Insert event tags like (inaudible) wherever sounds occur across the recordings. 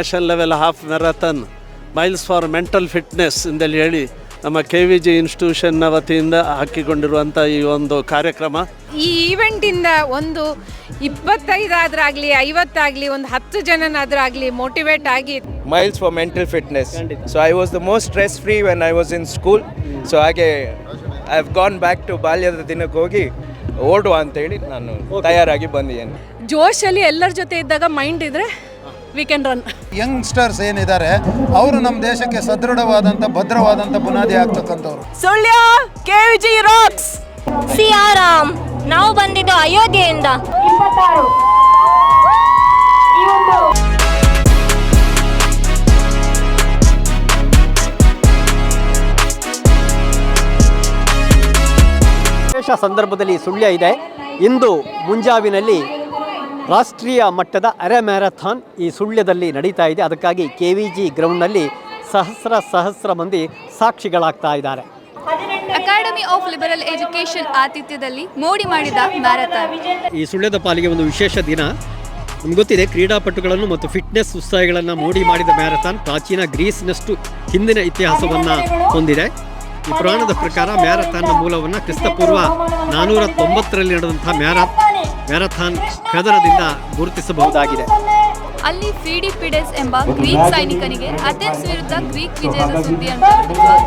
National level half marathon miles for mental fitness ಎಂದಲ್ಲಿ ಹೇಳಿ ನಮ್ಮ K V G ಇನ್ಸ್ಟಿಟ್ಯೂಷನ್ನ ವತಿಯಿಂದ ಹಾಕಿಕೊಂಡಿರುವಂಥ ಈ ಒಂದು ಕಾರ್ಯಕ್ರಮ. ಈ ಈವೆಂಟಿಂದ ಒಂದು ಇಪ್ಪತ್ತೈದಾದ್ರಾಗಲಿ ಐವತ್ತಾಗಲಿ ಒಂದು ಹತ್ತು ಜನನಾದ್ರಾಗಲಿ ಮೋಟಿವೇಟ್ ಆಗಿ miles for mental fitness so I was the most stress free when I was in school so ಹಾಗೆ I have gone back to ಬಾಲ್ಯದ ದಿನಕ್ಕೆ ಹೋಗಿ ಓಡುವ ಅಂತೇಳಿ ನಾನು ತಯಾರಾಗಿ ಬಂದಿದ್ದೇನೆ. ಜೋಶಲ್ಲಿ ಎಲ್ಲರ ಜೊತೆ ಇದ್ದಾಗ ಮೈಂಡ್ ಇದ್ರೆ ವಿ ಕ್ಯಾನ್ ರನ್ ಯಂಗ್ಸ್ಟರ್ಸ್ ಏನಿದ್ದಾರೆ ಅವರು ನಮ್ಮ ದೇಶಕ್ಕೆ ಸದೃಢವಾದಂಥ ಭದ್ರವಾದಂಥ ಬುನಾದಿ ಆಗ್ತಕ್ಕಂಥವ್ರು. Sullia K G rocks Siyaram ನಾವು ಬಂದಿದ್ದು ಅಯೋಧ್ಯೆಯಿಂದ. ವಿಶೇಷ ಸಂದರ್ಭದಲ್ಲಿ ಸುಳ್ಯ ಇದೆ. ಇಂದು ಮುಂಜಾವಿನಲ್ಲಿ ರಾಷ್ಟ್ರೀಯ ಮಟ್ಟದ ಅರೆ ಮ್ಯಾರಥಾನ್ ಈ ಸುಳ್ಯದಲ್ಲಿ ನಡೀತಾ ಇದೆ. ಅದಕ್ಕಾಗಿ ಕೆ ವಿ ಜಿ ಗ್ರೌಂಡ್ನಲ್ಲಿ ಸಹಸ್ರ ಸಹಸ್ರ ಮಂದಿ ಸಾಕ್ಷಿಗಳಾಗ್ತಾ ಇದ್ದಾರೆ. ಅಕಾಡೆಮಿ ಆಫ್ ಲಿಬರಲ್ ಎಜುಕೇಶನ್ ಆತಿಥ್ಯದಲ್ಲಿ ಮೋಡಿ ಮಾಡಿದ ಮ್ಯಾರಥಾನ್. ಈ ಸುಳ್ಯದ ಪಾಲಿಗೆ ಒಂದು ವಿಶೇಷ ದಿನ. ನಮ್ಗೆ ಗೊತ್ತಿದೆ ಕ್ರೀಡಾಪಟುಗಳನ್ನು ಮತ್ತು ಫಿಟ್ನೆಸ್ ಉತ್ಸಾಹಿಗಳನ್ನು ಮೋಡಿ ಮಾಡಿದ ಮ್ಯಾರಥಾನ್ ಪ್ರಾಚೀನ ಗ್ರೀಸ್ನಷ್ಟು ಹಿಂದಿನ ಇತಿಹಾಸವನ್ನು ಹೊಂದಿದೆ. ಈ ಪುರಾಣದ ಪ್ರಕಾರ ಮ್ಯಾರಥಾನ್ನ ಮೂಲವನ್ನು ಕ್ರಿಸ್ತಪೂರ್ವ ನಾನ್ನೂರ ತೊಂಬತ್ತರಲ್ಲಿ ನಡೆದಂಥ ಮ್ಯಾರಾ ಮ್ಯಾರಥಾನ್ ಕದರದಿಂದ ಗುರುತಿಸಬಹುದಾಗಿದೆ. ಅಲ್ಲಿ ಫಿಡಿಪಿಡೆಸ್ ಎಂಬ ಗ್ರೀಕ್ ಸೈನಿಕನಿಗೆ ಅಥೆನ್ಸ್ ವಿರುದ್ಧ ಗ್ರೀಕ್ ವಿಜಯದ ಸುದ್ದಿಯನ್ನು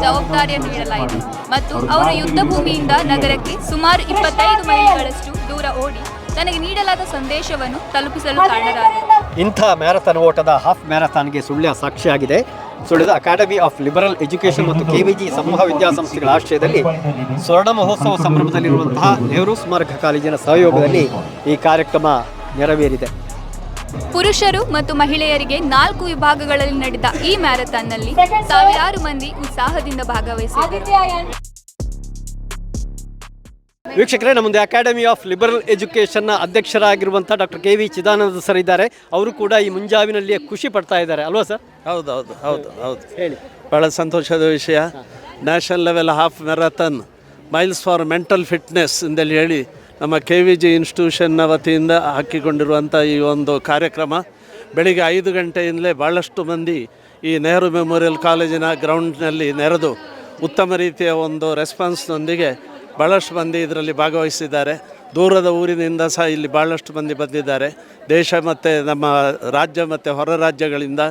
ಜವಾಬ್ದಾರಿಯನ್ನು ನೀಡಲಾಯಿತು. ಮತ್ತು ಅವರ ಯುದ್ಧ ಭೂಮಿಯಿಂದ ನಗರಕ್ಕೆ ಸುಮಾರು ಇಪ್ಪತ್ತೈದು ಮೈಲಿಗಳಷ್ಟು ದೂರ ಓಡಿ ತನಗೆ ನೀಡಲಾದ ಸಂದೇಶವನ್ನು ತಲುಪಿಸಲು ಕಾರಣರಾದರು. ಇಂಥ ಮ್ಯಾರಥಾನ್ ಓಟದ ಹಾಫ್ ಮ್ಯಾರಥಾನ್ಗೆ ಸುಳ್ಯ ಸಾಕ್ಷಿಯಾಗಿದೆ. ಸುಳ್ಯದ ಅಕಾಡೆಮಿ ಆಫ್ ಲಿಬರಲ್ ಎಜುಕೇಷನ್ ಮತ್ತು ಕೆವಿಜಿ ಸಮೂಹ ವಿದ್ಯಾಸಂಸ್ಥೆಗಳ ಆಶ್ರಯದಲ್ಲಿ ಸ್ವರ್ಣ ಮಹೋತ್ಸವ ಸಂಭ್ರಮದಲ್ಲಿರುವಂತಹ ನೆಹರು ಸ್ಮಾರಕ ಕಾಲೇಜಿನ ಸಹಯೋಗದಲ್ಲಿ ಈ ಕಾರ್ಯಕ್ರಮ ನೆರವೇರಿದೆ. ಪುರುಷರು ಮತ್ತು ಮಹಿಳೆಯರಿಗೆ ನಾಲ್ಕು ವಿಭಾಗಗಳಲ್ಲಿ ನಡೆದ ಈ ಮ್ಯಾರಥಾನ್ನಲ್ಲಿ ಸಾವಿರಾರು ಮಂದಿ ಉತ್ಸಾಹದಿಂದ ಭಾಗವಹಿಸಿದರು ವೀಕ್ಷಕರೇ ನಮ್ಮದು ಮುಂದೆ ಅಕಾಡೆಮಿ ಆಫ್ ಲಿಬರಲ್ ಎಜುಕೇಷನ್ನ ಅಧ್ಯಕ್ಷರಾಗಿರುವಂಥ doctor K V Chidananda sir ಇದ್ದಾರೆ. ಅವರು ಕೂಡ ಈ ಮುಂಜಾವಿನಲ್ಲಿಯೇ ಖುಷಿ ಪಡ್ತಾ ಇದ್ದಾರೆ. ಅಲ್ವಾ ಸರ್ ಹೌದು ಹೌದು ಹೌದು ಹೌದು. ಹೇಳಿ. ಭಾಳ ಸಂತೋಷದ ವಿಷಯ. National level half marathon miles for mental fitness ಇಂದಲ್ಲಿ ಹೇಳಿ ನಮ್ಮ ಕೆ ವಿ ಜಿ ಇನ್ಸ್ಟಿಟ್ಯೂಷನ್ನ ವತಿಯಿಂದ ಹಾಕಿಕೊಂಡಿರುವಂಥ ಈ ಒಂದು ಕಾರ್ಯಕ್ರಮ. ಬೆಳಿಗ್ಗೆ ಐದು ಗಂಟೆಯಿಂದಲೇ ಭಾಳಷ್ಟು ಮಂದಿ ಈ ನೆಹರು ಮೆಮೋರಿಯಲ್ ಕಾಲೇಜಿನ ಗ್ರೌಂಡ್ನಲ್ಲಿ ನೆರೆದು ಉತ್ತಮ ರೀತಿಯ ಒಂದು ರೆಸ್ಪಾನ್ಸ್ನೊಂದಿಗೆ ಭಾಳಷ್ಟು ಮಂದಿ ಇದರಲ್ಲಿ ಭಾಗವಹಿಸಿದ್ದಾರೆ. ದೂರದ ಊರಿನಿಂದ ಸಹ ಇಲ್ಲಿ ಭಾಳಷ್ಟು ಮಂದಿ ಬಂದಿದ್ದಾರೆ. ದೇಶ ಮತ್ತು ನಮ್ಮ ರಾಜ್ಯ ಮತ್ತು ಹೊರ ರಾಜ್ಯಗಳಿಂದ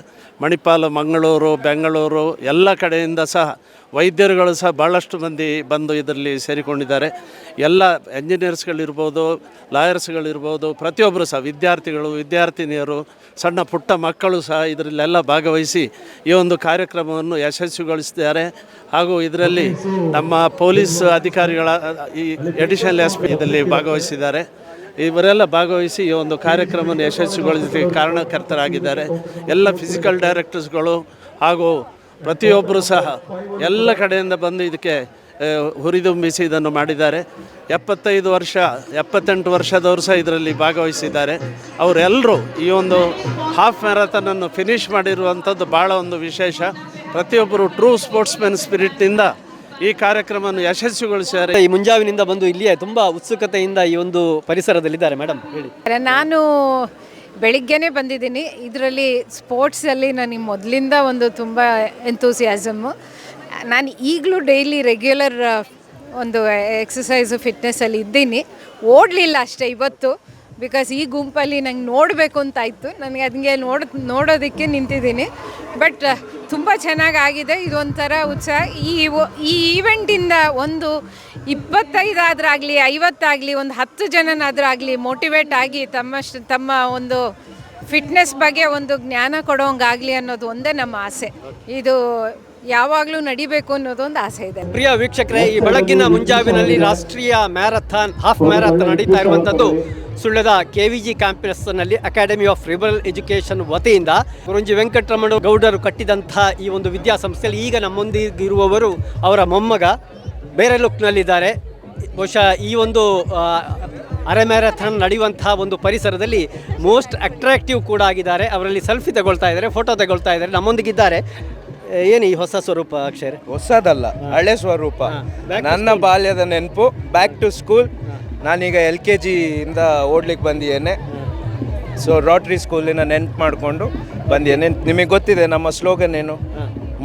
ಮಣಿಪಾಲ, ಮಂಗಳೂರು, ಬೆಂಗಳೂರು ಎಲ್ಲ ಕಡೆಯಿಂದ ಸಹ ವೈದ್ಯರುಗಳು ಸಹ ಭಾಳಷ್ಟು ಮಂದಿ ಬಂದು ಇದರಲ್ಲಿ ಸೇರಿಕೊಂಡಿದ್ದಾರೆ. ಎಲ್ಲ ಎಂಜಿನಿಯರ್ಸ್ಗಳಿರ್ಬೋದು, ಲಾಯರ್ಸ್ಗಳಿರ್ಬೋದು ಪ್ರತಿಯೊಬ್ಬರು ಸಹ ವಿದ್ಯಾರ್ಥಿಗಳು, ವಿದ್ಯಾರ್ಥಿನಿಯರು, ಸಣ್ಣ ಪುಟ್ಟ ಮಕ್ಕಳು ಸಹ ಇದರಲ್ಲೆಲ್ಲ ಭಾಗವಹಿಸಿ ಈ ಒಂದು ಕಾರ್ಯಕ್ರಮವನ್ನು ಯಶಸ್ವಿಗೊಳಿಸಿದ್ದಾರೆ. ಹಾಗೂ ಇದರಲ್ಲಿ ನಮ್ಮ ಪೊಲೀಸ್ ಅಧಿಕಾರಿಗಳ ಈ ಎಡಿಷನಲ್ ಎಸ್ ಪಿ ಇದರಲ್ಲಿ ಭಾಗವಹಿಸಿದ್ದಾರೆ. ಇವರೆಲ್ಲ ಭಾಗವಹಿಸಿ ಈ ಒಂದು ಕಾರ್ಯಕ್ರಮವನ್ನು ಯಶಸ್ವಿಗೊಳಿಸಿದ್ದಕ್ಕೆ ಕಾರಣಕರ್ತರಾಗಿದ್ದಾರೆ. ಎಲ್ಲ ಫಿಸಿಕಲ್ ಡೈರೆಕ್ಟರ್ಸ್ಗಳು ಹಾಗೂ ಪ್ರತಿಯೊಬ್ಬರು ಸಹ ಎಲ್ಲ ಕಡೆಯಿಂದ ಬಂದು ಇದಕ್ಕೆ ಹುರಿದುಂಬಿಸಿ ಇದನ್ನು ಮಾಡಿದ್ದಾರೆ. ಎಪ್ಪತ್ತೈದು ವರ್ಷ, ಎಪ್ಪತ್ತೆಂಟು ವರ್ಷದವರು ಸಹ ಇದರಲ್ಲಿ ಭಾಗವಹಿಸಿದ್ದಾರೆ. ಅವರೆಲ್ಲರೂ ಈ ಒಂದು ಹಾಫ್ ಮ್ಯಾರಥಾನನ್ನು ಫಿನಿಷ್ ಮಾಡಿರುವಂಥದ್ದು ಭಾಳ ಒಂದು ವಿಶೇಷ. ಪ್ರತಿಯೊಬ್ಬರು ಟ್ರೂ ಸ್ಪೋರ್ಟ್ಸ್ಮನ್ ಸ್ಪಿರಿಟ್ನಿಂದ ಈ ಕಾರ್ಯಕ್ರಮವನ್ನು ಯಶಸ್ವಿಗೊಳಿಸಿದ್ದಾರೆ. ಈ ಮುಂಜಾವಿನಿಂದ ಬಂದು ಇಲ್ಲಿಯೇ ತುಂಬಾ ಉತ್ಸುಕತೆಯಿಂದ ಈ ಒಂದು ಪರಿಸರದಲ್ಲಿದ್ದಾರೆ ಮೇಡಮ್ ಹೇಳಿ. ನಾನು ಬೆಳಿಗ್ಗೆನೆ ಬಂದಿದ್ದೀನಿ. ಇದರಲ್ಲಿ ಸ್ಪೋರ್ಟ್ಸಲ್ಲಿ ನನಗೆ ಮೊದಲಿಂದ ಒಂದು ತುಂಬ ಎಂತೂಸಿಯಾಸಮ್ಮು ನಾನು ಈಗಲೂ ಡೈಲಿ ರೆಗ್ಯುಲರ್ ಒಂದು ಎಕ್ಸಸೈಸು ಫಿಟ್ನೆಸ್ಸಲ್ಲಿ ಇದ್ದೀನಿ. ಓಡಲಿಲ್ಲ ಅಷ್ಟೇ ಇವತ್ತು. ಬಿಕಾಸ್ ಈ ಗುಂಪಲ್ಲಿ ನಂಗೆ ನೋಡಬೇಕು ಅಂತ ಇತ್ತು ನನಗೆ ಅದಕ್ಕೆ ನೋಡ್, ನೋಡೋದಕ್ಕೆ ನಿಂತಿದ್ದೀನಿ. ಬಟ್ ತುಂಬ ಚೆನ್ನಾಗಾಗಿದೆ ಇದೊಂಥರ ಉತ್ಸಾಹ ಈ ಈ ಈವೆಂಟಿಂದ ಒಂದು ಇಪ್ಪತ್ತೈದಾದ್ರಾಗಲಿ ಐವತ್ತಾಗಲಿ ಒಂದು ಹತ್ತು ಜನನಾದ್ರಾಗಲಿ ಮೋಟಿವೇಟ್ ಆಗಿ ತಮ್ಮಷ್ಟು, ತಮ್ಮ ಒಂದು ಫಿಟ್ನೆಸ್ ಬಗ್ಗೆ ಒಂದು ಜ್ಞಾನ ಕೊಡೋಂಗಾಗಲಿ ಅನ್ನೋದು ಒಂದೇ ನಮ್ಮ ಆಸೆ. ಇದು ಯಾವಾಗಲೂ ನಡಿಬೇಕು ಅನ್ನೋದು ಒಂದು ಆಸೆ ಇದೆ. ಪ್ರಿಯ ವೀಕ್ಷಕರೇ, ಈ ಬೆಳಗ್ಗಿನ ಮುಂಜಾವಿನಲ್ಲಿ ರಾಷ್ಟ್ರೀಯ ಮ್ಯಾರಥಾನ್, ಹಾಫ್ ಮ್ಯಾರಥಾನ್ ನಡೀತಾ ಇರುವಂಥದ್ದು ವಿ ಜಿ ಕ್ಯಾಂಪಸ್ನಲ್ಲಿ ಅಕಾಡೆಮಿ ಆಫ್ ರಿಬರಲ್ ಎಜುಕೇಷನ್ ವತಿಯಿಂದ ಗುರುಂಜಿ ವೆಂಕಟರಮಣ ಗೌಡರು ಕಟ್ಟಿದಂತಹ ಈ ಒಂದು ವಿದ್ಯಾಸಂಸ್ಥೆಯಲ್ಲಿ ಈಗ ನಮ್ಮೊಂದಿಗೆ ಇರುವವರು ಅವರ ಮೊಮ್ಮಗ ಬೇರೆ ಲುಕ್ನಲ್ಲಿದ್ದಾರೆ. ಬಹುಶಃ ಈ ಒಂದು ಅರೆ ಮ್ಯಾರಥಾನ್ ನಡೆಯುವಂತಹ ಒಂದು ಪರಿಸರದಲ್ಲಿ ಮೋಸ್ಟ್ ಅಟ್ರಾಕ್ಟಿವ್ ಕೂಡ ಆಗಿದ್ದಾರೆ. ಅವರಲ್ಲಿ ಸೆಲ್ಫಿ ತಗೊಳ್ತಾ ಇದ್ದಾರೆ ಫೋಟೋ ತಗೊಳ್ತಾ ಇದ್ದಾರೆ, ನಮ್ಮೊಂದಿಗಿದ್ದಾರೆ. ಏನು ಈ ಹೊಸ ಸ್ವರೂಪ ಅಕ್ಷರ ಹೊಸದಲ್ಲ ಹಳೆ ಸ್ವರೂಪ. ನನ್ನ ಬಾಲ್ಯದ ನೆನಪು ಬ್ಯಾಕ್ ಟು ಸ್ಕೂಲ್ ನಾನೀಗ ಎಲ್ ಕೆ ಜಿಯಿಂದ ಓಡ್ಲಿಕ್ಕೆ ಬಂದಿದ್ದೇನೆ. ಸೊ ರೋಟ್ರಿ ಸ್ಕೂಲಿನ ನೆನ್ಪು ಮಾಡಿಕೊಂಡು ಬಂದಿದ್ದೇನೆ. ನಿಮಗೆ ಗೊತ್ತಿದೆ ನಮ್ಮ ಸ್ಲೋಗನ್ ಏನು?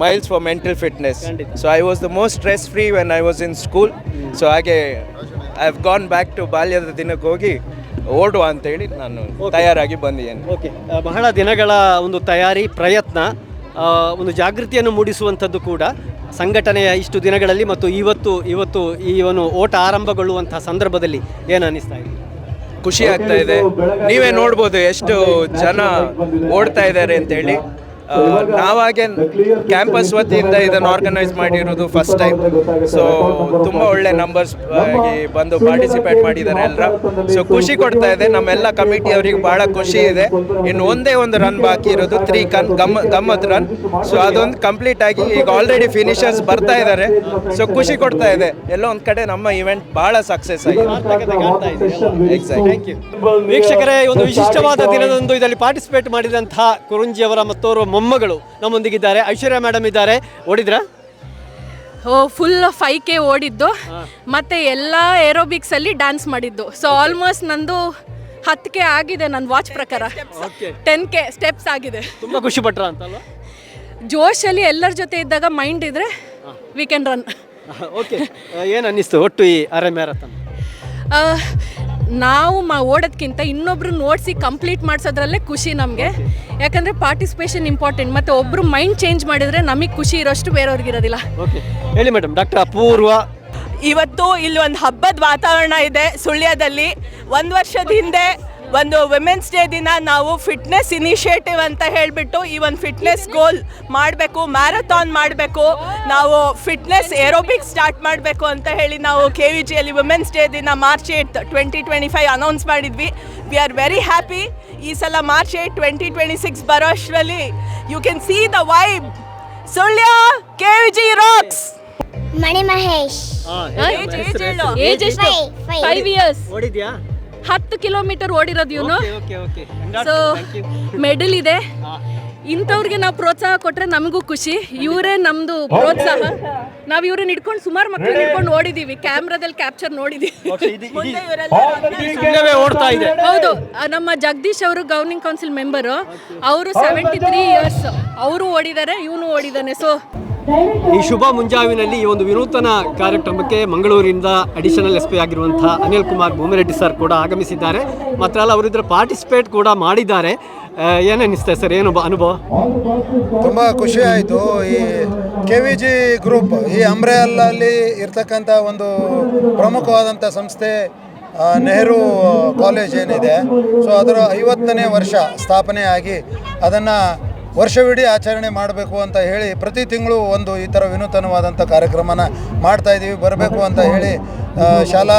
Miles for mental fitness so I was the most stress free when I was in school so ಹಾಗೆ I have gone back to ಬಾಲ್ಯದ ದಿನಕ್ಕೆ ಹೋಗಿ ಓಡುವ ಅಂತೇಳಿ ನಾನು ತಯಾರಾಗಿ ಬಂದಿದ್ದೇನೆ. ಓಕೆ ಬಹಳ ದಿನಗಳ ಒಂದು ತಯಾರಿ ಪ್ರಯತ್ನ. ಒಂದು ಜಾಗೃತಿಯನ್ನು ಮೂಡಿಸುವಂಥದ್ದು ಕೂಡ ಸಂಘಟನೆಯ ಇಷ್ಟು ದಿನಗಳಲ್ಲಿ ಮತ್ತು ಇವತ್ತು ಇವತ್ತು ಈ ಒಂದು ಓಟ ಆರಂಭಗೊಳ್ಳುವಂತಹ ಸಂದರ್ಭದಲ್ಲಿ ಏನು ಅನ್ನಿಸ್ತಾ ಇದೆ? ಖುಷಿ ಆಗ್ತಾ ಇದೆ. ನೀವೇ ನೋಡ್ಬೋದು ಎಷ್ಟು ಜನ ಓಡ್ತಾ ಇದ್ದಾರೆ ಅಂತೇಳಿ ಆ, ನಾವಾಗೆ ಕ್ಯಾಂಪಸ್ ವತಿಯಿಂದ ಇದನ್ನು ಆರ್ಗನೈಸ್ ಮಾಡಿರೋದು ಫಸ್ಟ್ ಟೈಮ್ ಸೊ ತುಂಬ ಒಳ್ಳೆ ನಂಬರ್ಸ್ ಬಂದು ಪಾರ್ಟಿಸಿಪೇಟ್ ಮಾಡಿದ್ದಾರೆ ಎಲ್ಲರ ಸೊ ಖುಷಿ ಕೊಡ್ತಾ ಇದೆ. ನಮ್ಮೆಲ್ಲ ಕಮಿಟಿ ಅವರಿಗೆ ಬಹಳ ಖುಷಿ ಇದೆ. ಇನ್ನು ಒಂದೇ ಒಂದು ರನ್ ಬಾಕಿ ಇರೋದು ತ್ರೀ ಕನ್, ಗಮ್, ಗಮ್ಮತ್ ರನ್ ಸೊ ಅದೊಂದು ಕಂಪ್ಲೀಟ್ ಆಗಿ ಈಗ ಆಲ್ರೆಡಿ ಫಿನಿಷರ್ಸ್ ಬರ್ತಾ ಇದ್ದಾರೆ. ಸೊ ಖುಷಿ ಕೊಡ್ತಾ ಇದೆ. ಎಲ್ಲೋ ಒಂದು ಕಡೆ ನಮ್ಮ ಇವೆಂಟ್ ಬಹಳ ಸಕ್ಸಸ್ ಆಗಿದೆ. ವೀಕ್ಷಕರೇ ಒಂದು ವಿಶಿಷ್ಟವಾದ ದಿನದಂದು ಇದರಲ್ಲಿ ಪಾರ್ಟಿಸಿಪೇಟ್ ಮಾಡಿದಂತಹ ಕುರುಂಜಿ ಅವರ ಮತ್ತೋರ್ವ ಮೊಮ್ಮಗಳು ನಮ್ಮೊಂದಿಗಿದ್ದಾರೆ. ಐಶ್ವರ್ಯ ಮೇಡಮ್ ಇದ್ದಾರೆ. ಓಡಿದ್ರಾ? ಫುಲ್ ಫೈವ್ ಕೆ ಓಡಿದ್ದು. ಮತ್ತೆ ಎಲ್ಲ ಏರೋಬಿಕ್ಸ್ ಅಲ್ಲಿ ಡ್ಯಾನ್ಸ್ ಮಾಡಿದ್ದು. ಸೊ ಆಲ್ಮೋಸ್ಟ್ ನಂದು ಹತ್ತು ಕೆ ಆಗಿದೆ ನನ್ನ ವಾಚ್ ಪ್ರಕಾರ. ಟೆನ್ ಕೆ ಸ್ಟೆಪ್ಸ್ ಆಗಿದೆ. ತುಂಬಾ ಖುಷಿ ಪಟ್ರ ಅಂತಲ್ವಾ? ಜೋಶಲ್ಲಿ ಎಲ್ಲರ ಜೊತೆ ಇದ್ದಾಗ ಮೈಂಡ್ ಇದ್ರೆ ವಿ ಕ್ಯಾನ್ ರನ್ ಓಕೆ ಏನು ಅನ್ನಿಸ್ತು ಒಟ್ಟು ಈ ಅರೆ ಮ್ಯಾರಥಾನ್ ನಾವು ಮಾ ಓಡೋದ್ಕಿಂತ ಇನ್ನೊಬ್ರು ನೋಡಿಸಿ ಕಂಪ್ಲೀಟ್ ಮಾಡಿಸೋದ್ರಲ್ಲೇ ಖುಷಿ ನಮಗೆ. ಯಾಕಂದರೆ ಪಾರ್ಟಿಸಿಪೇಷನ್ ಇಂಪಾರ್ಟೆಂಟ್ ಮತ್ತು ಒಬ್ಬರು ಮೈಂಡ್ ಚೇಂಜ್ ಮಾಡಿದರೆ ನಮಗೆ ಖುಷಿ ಇರೋಷ್ಟು ಬೇರೆಯವ್ರಿಗಿರೋದಿಲ್ಲ ಓಕೆ ಹೇಳಿ ಮೇಡಮ್ ಡಾಕ್ಟರ್ ಅಪೂರ್ವ. ಇವತ್ತು ಇಲ್ಲಿ ಒಂದು ಹಬ್ಬದ ವಾತಾವರಣ ಇದೆ ಸುಳ್ಯದಲ್ಲಿ. ಒಂದು ವರ್ಷದ ಹಿಂದೆ ಒಂದು ವಿಮೆನ್ಸ್ ಡೇ ದಿನ ನಾವು ಫಿಟ್ನೆಸ್ ಇನಿಷಿಯೇಟಿವ್ ಅಂತ ಹೇಳಿಬಿಟ್ಟು ಈ ಒಂದು ಫಿಟ್ನೆಸ್ ಗೋಲ್ ಮಾಡಬೇಕು ಮ್ಯಾರಥಾನ್ ಮಾಡಬೇಕು. ನಾವು ಫಿಟ್ನೆಸ್ ಏರೋಬಿಕ್ ಸ್ಟಾರ್ಟ್ ಮಾಡಬೇಕು ಅಂತ ಹೇಳಿ ನಾವು ಕೆ ವಿ ಜಿಯಲ್ಲಿ ವಿಮೆನ್ಸ್ ಡೇ ದಿನ March eight twenty twenty five announce ಮಾಡಿದ್ವಿ. ವಿ ಆರ್ ವೆರಿ ಹ್ಯಾಪಿ ಈ ಸಲ March eight twenty twenty six ಬರೋ ಅಷ್ಟರಲ್ಲಿ you can see the vibe Sullia K V G rocks Mani Mahesh. Age ಎಷ್ಟು. Five years ಓಡಿದ್ಯಾ? ಹತ್ತು kilometre ಓಡಿರೋದು ಇವನು. Okay okay so medal ಇದೆ. ಇಂಥವ್ರಿಗೆ ನಾವು ಪ್ರೋತ್ಸಾಹ ಕೊಟ್ರೆ ನಮಗೂ ಖುಷಿ. ಇವರೇ ನಮ್ದು ಪ್ರೋತ್ಸಾಹ. ನಾವು ಇವ್ರನ್ನ ಇಟ್ಕೊಂಡು ಸುಮಾರು ಮಕ್ಕಳು ಹಿಡ್ಕೊಂಡು ಓಡಿದೀವಿ. ಕ್ಯಾಮ್ರಾದಲ್ಲಿ ಕ್ಯಾಪ್ಚರ್ ನೋಡಿದೀವಿ. ಹೌದು ನಮ್ಮ ಜಗದೀಶ್ ಅವರು ಗವರ್ನಿಂಗ್ ಕೌನ್ಸಿಲ್ ಮೆಂಬರು ಅವರು ಸೆವೆಂಟಿ ತ್ರೀ ಇಯರ್ಸ್ ಅವರು ಓಡಿದ್ದಾರೆ ಇವನು ಓಡಿದ್ದಾನೆ. ಸೊ ಈ ಶುಭ ಮುಂಜಾವಿನಲ್ಲಿ ಈ ಒಂದು ವಿನೂತನ ಕಾರ್ಯಕ್ರಮಕ್ಕೆ ಮಂಗಳೂರಿನಿಂದ ಅಡಿಷನಲ್ ಎಸ್ ಪಿ ಆಗಿರುವಂತಹ ಅನಿಲ್ ಕುಮಾರ್ ಭೂಮಿರೆಡ್ಡಿ ಸರ್ ಕೂಡ ಆಗಮಿಸಿದ್ದಾರೆ. ಮಾತ್ರ ಅಲ್ಲ ಅವರಿದ್ರ ಪಾರ್ಟಿಸಿಪೇಟ್ ಕೂಡ ಮಾಡಿದ್ದಾರೆ. ಏನು ಅನ್ನಿಸ್ತಾ ಸರ್ ಏನು ಅನುಭವ? ತುಂಬ ಖುಷಿ ಆಯಿತು. ಈ ಕೆ ವಿ ಜಿ ಗ್ರೂಪ್ ಈ ಅಂಬ್ರೆಯಲ್ಲಿ ಇರ್ತಕ್ಕಂಥ ಒಂದು ಪ್ರಮುಖವಾದಂಥ ಸಂಸ್ಥೆ ನೆಹರು ಕಾಲೇಜ್ ಏನಿದೆ. ಸೊ ಅದರ ಐವತ್ತನೇ ವರ್ಷ ಸ್ಥಾಪನೆ ಆಗಿ ಅದನ್ನು ವರ್ಷವಿಡೀ ಆಚರಣೆ ಮಾಡಬೇಕು ಅಂತ ಹೇಳಿ ಪ್ರತಿ ತಿಂಗಳು ಒಂದು ಈ ಥರ ವಿನೂತನವಾದಂಥ ಕಾರ್ಯಕ್ರಮನ ಮಾಡ್ತಾ ಇದ್ದೀವಿ. ಬರಬೇಕು ಅಂತ ಹೇಳಿ ಶಾಲಾ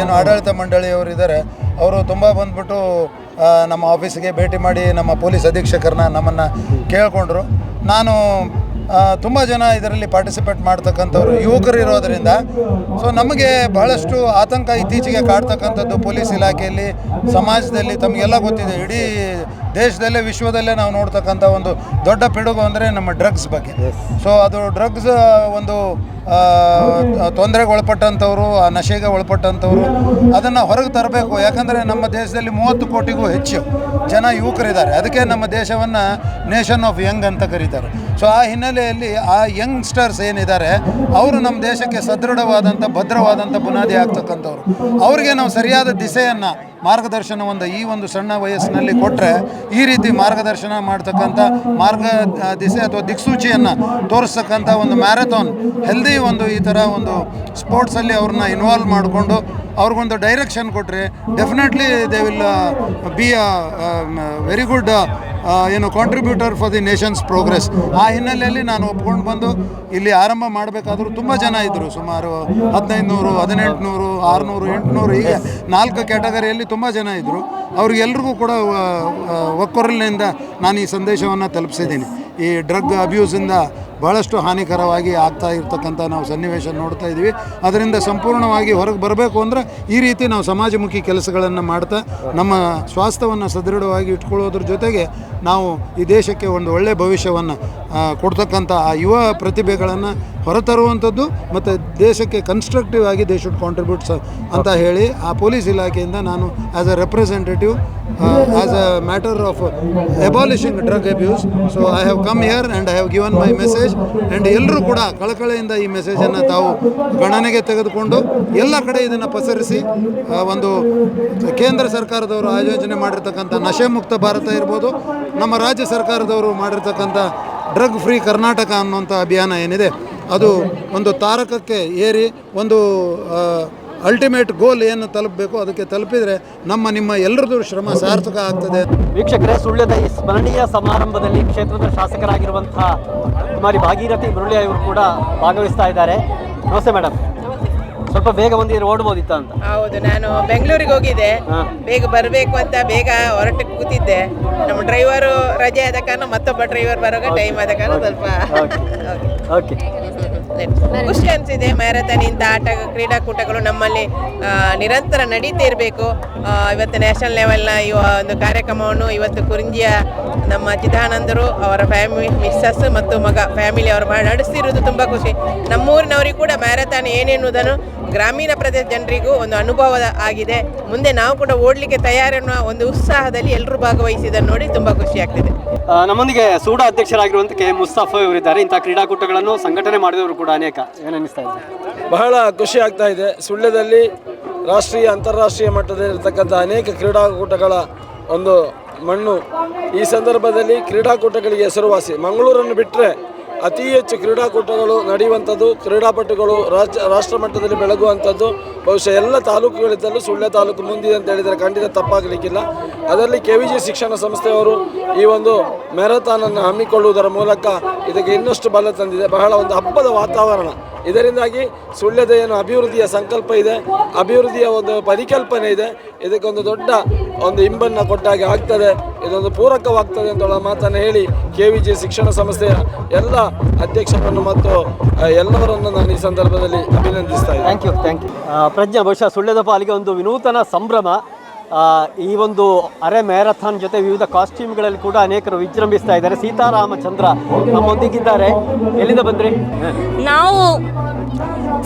ಏನು ಆಡಳಿತ ಮಂಡಳಿಯವರು ಇದ್ದಾರೆ. ಅವರು ತುಂಬ ಬಂದ್ಬಿಟ್ಟು ನಮ್ಮ ಆಫೀಸಿಗೆ ಭೇಟಿ ಮಾಡಿ ನಮ್ಮ ಪೊಲೀಸ್ ಅಧೀಕ್ಷಕರನ್ನ ನಮ್ಮನ್ನು ಕೇಳಿಕೊಂಡ್ರು. ನಾನು ತುಂಬ ಜನ ಇದರಲ್ಲಿ ಪಾರ್ಟಿಸಿಪೇಟ್ ಮಾಡ್ತಕ್ಕಂಥವ್ರು ಯುವಕರು ಇರೋದರಿಂದ ಸೊ ನಮಗೆ ಬಹಳಷ್ಟು ಆತಂಕ ಇತ್ತೀಚೆಗೆ ಕಾಡ್ತಕ್ಕಂಥದ್ದು ಪೊಲೀಸ್ ಇಲಾಖೆಯಲ್ಲಿ ಸಮಾಜದಲ್ಲಿ ತಮಗೆಲ್ಲ ಗೊತ್ತಿದೆ. ಇಡೀ ದೇಶದಲ್ಲೇ ವಿಶ್ವದಲ್ಲೇ ನಾವು ನೋಡ್ತಕ್ಕಂಥ ಒಂದು ದೊಡ್ಡ ಪಿಡುಗು ಅಂದರೆ ನಮ್ಮ ಡ್ರಗ್ಸ್ ಬಗ್ಗೆ. ಸೊ ಅದು ಡ್ರಗ್ಸ್ ಒಂದು ತೊಂದರೆಗೆ ಒಳಪಟ್ಟಂಥವ್ರು ಆ ನಶೆಗೆ ಒಳಪಟ್ಟಂಥವ್ರು ಅದನ್ನು ಹೊರಗೆ ತರಬೇಕು. ಯಾಕಂದರೆ ನಮ್ಮ ದೇಶದಲ್ಲಿ ಮೂವತ್ತು ಕೋಟಿಗೂ ಹೆಚ್ಚು ಜನ ಯುವಕರಿದ್ದಾರೆ. ಅದಕ್ಕೆ ನಮ್ಮ ದೇಶವನ್ನು ನೇಷನ್ ಆಫ್ ಯಂಗ್ ಅಂತ ಕರೀತಾರೆ. ಸೊ ಆ ಹಿನ್ನೆಲೆಯಲ್ಲಿ ಆ ಯಂಗ್ಸ್ಟರ್ಸ್ ಏನಿದ್ದಾರೆ, ಅವರು ನಮ್ಮ ದೇಶಕ್ಕೆ ಸದೃಢವಾದಂಥ ಭದ್ರವಾದಂಥ ಬುನಾದಿ ಆಗ್ತಕ್ಕಂಥವ್ರು. ಅವರಿಗೆ ನಾವು ಸರಿಯಾದ ದಿಸೆಯನ್ನು ಮಾರ್ಗದರ್ಶನವನ್ನು ಈ ಒಂದು ಸಣ್ಣ ವಯಸ್ಸಿನಲ್ಲಿ ಕೊಟ್ಟರೆ ಈ ರೀತಿ ಮಾರ್ಗದರ್ಶನ ಮಾಡ್ತಕ್ಕಂಥ ಮಾರ್ಗ ದಿಸೆ ಅಥವಾ ದಿಕ್ಸೂಚಿಯನ್ನು ತೋರಿಸ್ತಕ್ಕಂಥ ಒಂದು ಮ್ಯಾರಥಾನ್ ಹೆಲ್ದಿ ಒಂದು ಈ ಥರ ಒಂದು ಸ್ಪೋರ್ಟ್ಸಲ್ಲಿ ಅವ್ರನ್ನ ಇನ್ವಾಲ್ವ್ ಮಾಡಿಕೊಂಡು ಅವ್ರಿಗೊಂದು ಡೈರೆಕ್ಷನ್ ಕೊಟ್ಟರೆ definitely they will be a very good ಏನು contributor for the nation's progress ಆ ಹಿನ್ನೆಲೆಯಲ್ಲಿ ನಾನು ಒಪ್ಕೊಂಡು ಬಂದು ಇಲ್ಲಿ ಆರಂಭ ಮಾಡಬೇಕಾದ್ರೂ ತುಂಬ ಜನ ಇದ್ದರು ಸುಮಾರು ಹದಿನೈದು ನೂರು, ಹದಿನೆಂಟು ನೂರು, ಆರುನೂರು, ಎಂಟುನೂರು, ಹೀಗೆ ನಾಲ್ಕು ಕ್ಯಾಟಗರಿಯಲ್ಲಿ ತುಂಬ ಜನ ಇದ್ದರು ಅವ್ರಿಗೆಲ್ರಿಗೂ ಕೂಡ ಒಕ್ಕೊರಲಿನಿಂದ ನಾನು ಈ ಸಂದೇಶವನ್ನು ತಲುಪಿಸಿದ್ದೀನಿ. ಈ ಡ್ರಗ್ ಅಬ್ಯೂಸಿಂದ ಭಾಳಷ್ಟು ಹಾನಿಕರವಾಗಿ ಆಗ್ತಾ ಇರ್ತಕ್ಕಂಥ ನಾವು ಸನ್ನಿವೇಶ ನೋಡ್ತಾ ಇದ್ದೀವಿ. ಅದರಿಂದ ಸಂಪೂರ್ಣವಾಗಿ ಹೊರಗೆ ಬರಬೇಕು ಅಂದರೆ ಈ ರೀತಿ ನಾವು ಸಮಾಜಮುಖಿ ಕೆಲಸಗಳನ್ನು ಮಾಡ್ತಾ ನಮ್ಮ ಸ್ವಾಸ್ಥ್ಯವನ್ನು ಸದೃಢವಾಗಿ ಇಟ್ಕೊಳ್ಳೋದ್ರ ಜೊತೆಗೆ ನಾವು ಈ ದೇಶಕ್ಕೆ ಒಂದು ಒಳ್ಳೆಯ ಭವಿಷ್ಯವನ್ನು ಕೊಡ್ತಕ್ಕಂಥ ಆ ಯುವ ಪ್ರತಿಭೆಗಳನ್ನು ಹೊರತರುವಂಥದ್ದು ಮತ್ತು ದೇಶಕ್ಕೆ ಕನ್ಸ್ಟ್ರಕ್ಟಿವ್ ಆಗಿ ದೇ ಶುಡ್ ಕಾಂಟ್ರಿಬ್ಯೂಟ್ಸ್ ಅಂತ ಹೇಳಿ ಆ ಪೊಲೀಸ್ ಇಲಾಖೆಯಿಂದ ನಾನು as a representative as a matter of abolishing drug abuse so I have come here and I have given my message and ಎಲ್ಲರೂ ಕೂಡ ಕಳಕಳೆಯಿಂದ ಈ ಮೆಸೇಜನ್ನು ತಾವು ಗಣನೆಗೆ ತೆಗೆದುಕೊಂಡು ಎಲ್ಲ ಕಡೆ ಇದನ್ನು ಪಸರಿಸಿ ಒಂದು ಕೇಂದ್ರ ಸರ್ಕಾರದವರು ಆಯೋಜನೆ ಮಾಡಿರ್ತಕ್ಕಂಥ ನಶೆ ಮುಕ್ತ ಭಾರತ ಇರ್ಬೋದು, ನಮ್ಮ ರಾಜ್ಯ ಸರ್ಕಾರದವರು ಮಾಡಿರ್ತಕ್ಕಂಥ ಡ್ರಗ್ ಫ್ರೀ ಕರ್ನಾಟಕ ಅನ್ನುವಂಥ ಅಭಿಯಾನ ಏನಿದೆ, ಅದು ಒಂದು ತಾರಕಕ್ಕೆ ಏರಿ, ಒಂದು ಅಲ್ಟಿಮೇಟ್ ಗೋಲ್ ಏನು ತಲುಪಬೇಕು, ಅದಕ್ಕೆ ತಲುಪಿದರೆ ನಮ್ಮ, ನಿಮ್ಮ ಎಲ್ಲರದ್ದು ಶ್ರಮ ಸಾರ್ಥಕ ಆಗ್ತದೆ. ವೀಕ್ಷಕರೇ, ಸುಳ್ಯದ ಈ ಸ್ಮರಣೀಯ ಸಮಾರಂಭದಲ್ಲಿ ಕ್ಷೇತ್ರದ ಶಾಸಕರಾಗಿರುವಂತಹ ಕುಮಾರಿ ಭಾಗೀರಥಿ ಮುರಳಿ ಅವರು ಕೂಡ ಭಾಗವಹಿಸ್ತಾ ಇದ್ದಾರೆ. ನಮಸ್ತೆ, ಮೇಡಮ್. ಸ್ವಲ್ಪ ಬೇಗ ಬಂದಿದ್ರೆ ಓಡ್ಬೋದಿತ್ತ ಅಂತ. ಹೌದು ನಾನು ಬೆಂಗಳೂರಿಗೆ ಹೋಗಿದ್ದೆ. ಬೇಗ ಬರಬೇಕು ಅಂತ ಬೇಗ ಹೊರಟು ಕೂತಿದ್ದೆ. ನಮ್ಮ ಡ್ರೈವರು ರಜೆ ಆದ ಕಾರಣ ಮತ್ತೊಬ್ಬ ಡ್ರೈವರ್ ಬರೋವಾಗ ಟೈಮ್ ಆದ ಕಾರಣ ಸ್ವಲ್ಪ ಓಕೆ ಖುಷಿ ಅನಿಸಿದೆ ಮ್ಯಾರಥಾನ್ ಇಂಥ ಆಟ ಕ್ರೀಡಾಕೂಟಗಳು ನಮ್ಮಲ್ಲಿ ನಿರಂತರ ನಡೀತಾ ಇರಬೇಕು. ಇವತ್ತು ನ್ಯಾಷನಲ್ ಲೆವೆಲ್ನ ಈ ಒಂದು ಕಾರ್ಯಕ್ರಮವನ್ನು ಇವತ್ತು ಕುರಿಂಜಿಯ ನಮ್ಮ ಚಿದಾನಂದರು ಅವರ ಫ್ಯಾಮಿಲಿ ಮಿಸ್ಸಸ್ ಮತ್ತು ಮಗ ಫ್ಯಾಮಿಲಿ ಅವರು ಮಾಡಿ ನಡೆಸ್ತಿರೋದು ತುಂಬ ಖುಷಿ. ನಮ್ಮೂರಿನವರಿಗೆ ಕೂಡ ಮ್ಯಾರಥಾನ್ ಏನೆನ್ನುವುದನ್ನು ಗ್ರಾಮೀಣ ಪ್ರದೇಶ ಜನರಿಗೂ ಒಂದು ಅನುಭವ ಆಗಿದೆ. ಮುಂದೆ ನಾವು ಕೂಡ ಓಡಲಿಕ್ಕೆ ಅನ್ನುವ ಒಂದು ಉತ್ಸಾಹದಲ್ಲಿ ಎಲ್ಲರೂ ಭಾಗವಹಿಸಿದ ನೋಡಿ ತುಂಬ ಖುಷಿ ಆಗ್ತಿದೆ. ನಮ್ಮೊಂದಿಗೆ ಸೂಡಾ ಅಧ್ಯಕ್ಷರಾಗಿರುವಂಥ ಕೆ ಮುಸ್ತಫಾ ಇವರಿದ್ದಾರೆ. ಇಂಥ ಕ್ರೀಡಾಕೂಟಗಳನ್ನು ಸಂಘಟನೆ ಮಾಡಿದವರು ಕೂಡ ಅನೇಕ. ಏನಿಸ್ತಾ ಇದೆ? ಬಹಳ ಖುಷಿ ಆಗ್ತಾ ಇದೆ. ಸುಳ್ಳ್ಯದಲ್ಲಿ ರಾಷ್ಟ್ರೀಯ ಅಂತಾರಾಷ್ಟ್ರೀಯ ಮಟ್ಟದಲ್ಲಿರ್ತಕ್ಕಂಥ ಅನೇಕ ಕ್ರೀಡಾಕೂಟಗಳ ಒಂದು ಮಣ್ಣು. ಈ ಸಂದರ್ಭದಲ್ಲಿ ಕ್ರೀಡಾಕೂಟಗಳಿಗೆ ಹೆಸರುವಾಸಿ. ಮಂಗಳೂರನ್ನು ಬಿಟ್ಟರೆ ಅತಿ ಹೆಚ್ಚು ಕ್ರೀಡಾಕೂಟಗಳು ನಡೆಯುವಂಥದ್ದು, ಕ್ರೀಡಾಪಟುಗಳು ರಾಜ್ಯ, ರಾಷ್ಟ್ರ ಮಟ್ಟದಲ್ಲಿ ಬೆಳಗುವಂಥದ್ದು. ಬಹುಶಃ ಎಲ್ಲ ತಾಲೂಕುಗಳಿದ್ದಲ್ಲೂ ಸುಳ್ಯ ತಾಲೂಕು ಮುಂದಿದೆ ಅಂತ ಹೇಳಿದರೆ ಖಂಡಿತ ತಪ್ಪಾಗಲಿಕ್ಕಿಲ್ಲ. ಅದರಲ್ಲಿ ಕೆ ಶಿಕ್ಷಣ ಸಂಸ್ಥೆಯವರು ಈ ಒಂದು ಮ್ಯಾರಥಾನನ್ನು ಹಮ್ಮಿಕೊಳ್ಳುವುದರ ಮೂಲಕ ಇದಕ್ಕೆ ಇನ್ನಷ್ಟು ಬಲ ತಂದಿದೆ. ಬಹಳ ಒಂದು ಹಬ್ಬದ ವಾತಾವರಣ. ಇದರಿಂದಾಗಿ ಸುಳ್ಯದ ಏನು ಅಭಿವೃದ್ಧಿಯ ಸಂಕಲ್ಪ ಇದೆ, ಅಭಿವೃದ್ಧಿಯ ಒಂದು ಪರಿಕಲ್ಪನೆ ಇದೆ. ಇದಕ್ಕೊಂದು ದೊಡ್ಡ ಒಂದು ಇಂಬನ್ನು ಕೊಟ್ಟಾಗೆ ಆಗ್ತದೆ ಇದೊಂದು ಪೂರಕವಾಗ್ತದೆ ಅಂತ ಮಾತನ್ನು ಹೇಳಿ ಕೆ ವಿ ಜಿ ಶಿಕ್ಷಣ ಸಂಸ್ಥೆಯ ಎಲ್ಲ ಅಧ್ಯಕ್ಷರನ್ನು ಮತ್ತು ಎಲ್ಲರನ್ನು ಎಲ್ಲವರನ್ನು ನಾನು ಈ ಸಂದರ್ಭದಲ್ಲಿ ಅಭಿನಂದಿಸ್ತಾ ಇದ್ದೀನಿ. Thank you thank you Prajna ಬಹುಶಃ ಸುಳ್ಳ್ಯದ ಪಾಲಿಗೆ ಒಂದು ವಿನೂತನ ಸಂಭ್ರಮ. ಈ ಒಂದು ಅರೆ ಮ್ಯಾರಥಾನ್ ಜೊತೆ ವಿವಿಧ ಕಾಸ್ಟ್ಯೂಮ್ಗಳಲ್ಲಿ ಕೂಡ ಅನೇಕರು ವಿಜೃಂಭಿಸ್ತಾ ಇದ್ದಾರೆ. ಸೀತಾರಾಮಚಂದ್ರ ನಮ್ಮೊಂದಿಗಿದ್ದಾರೆ. ಎಲ್ಲಿಂದ ಬಂದ್ರಿ? ನಾವು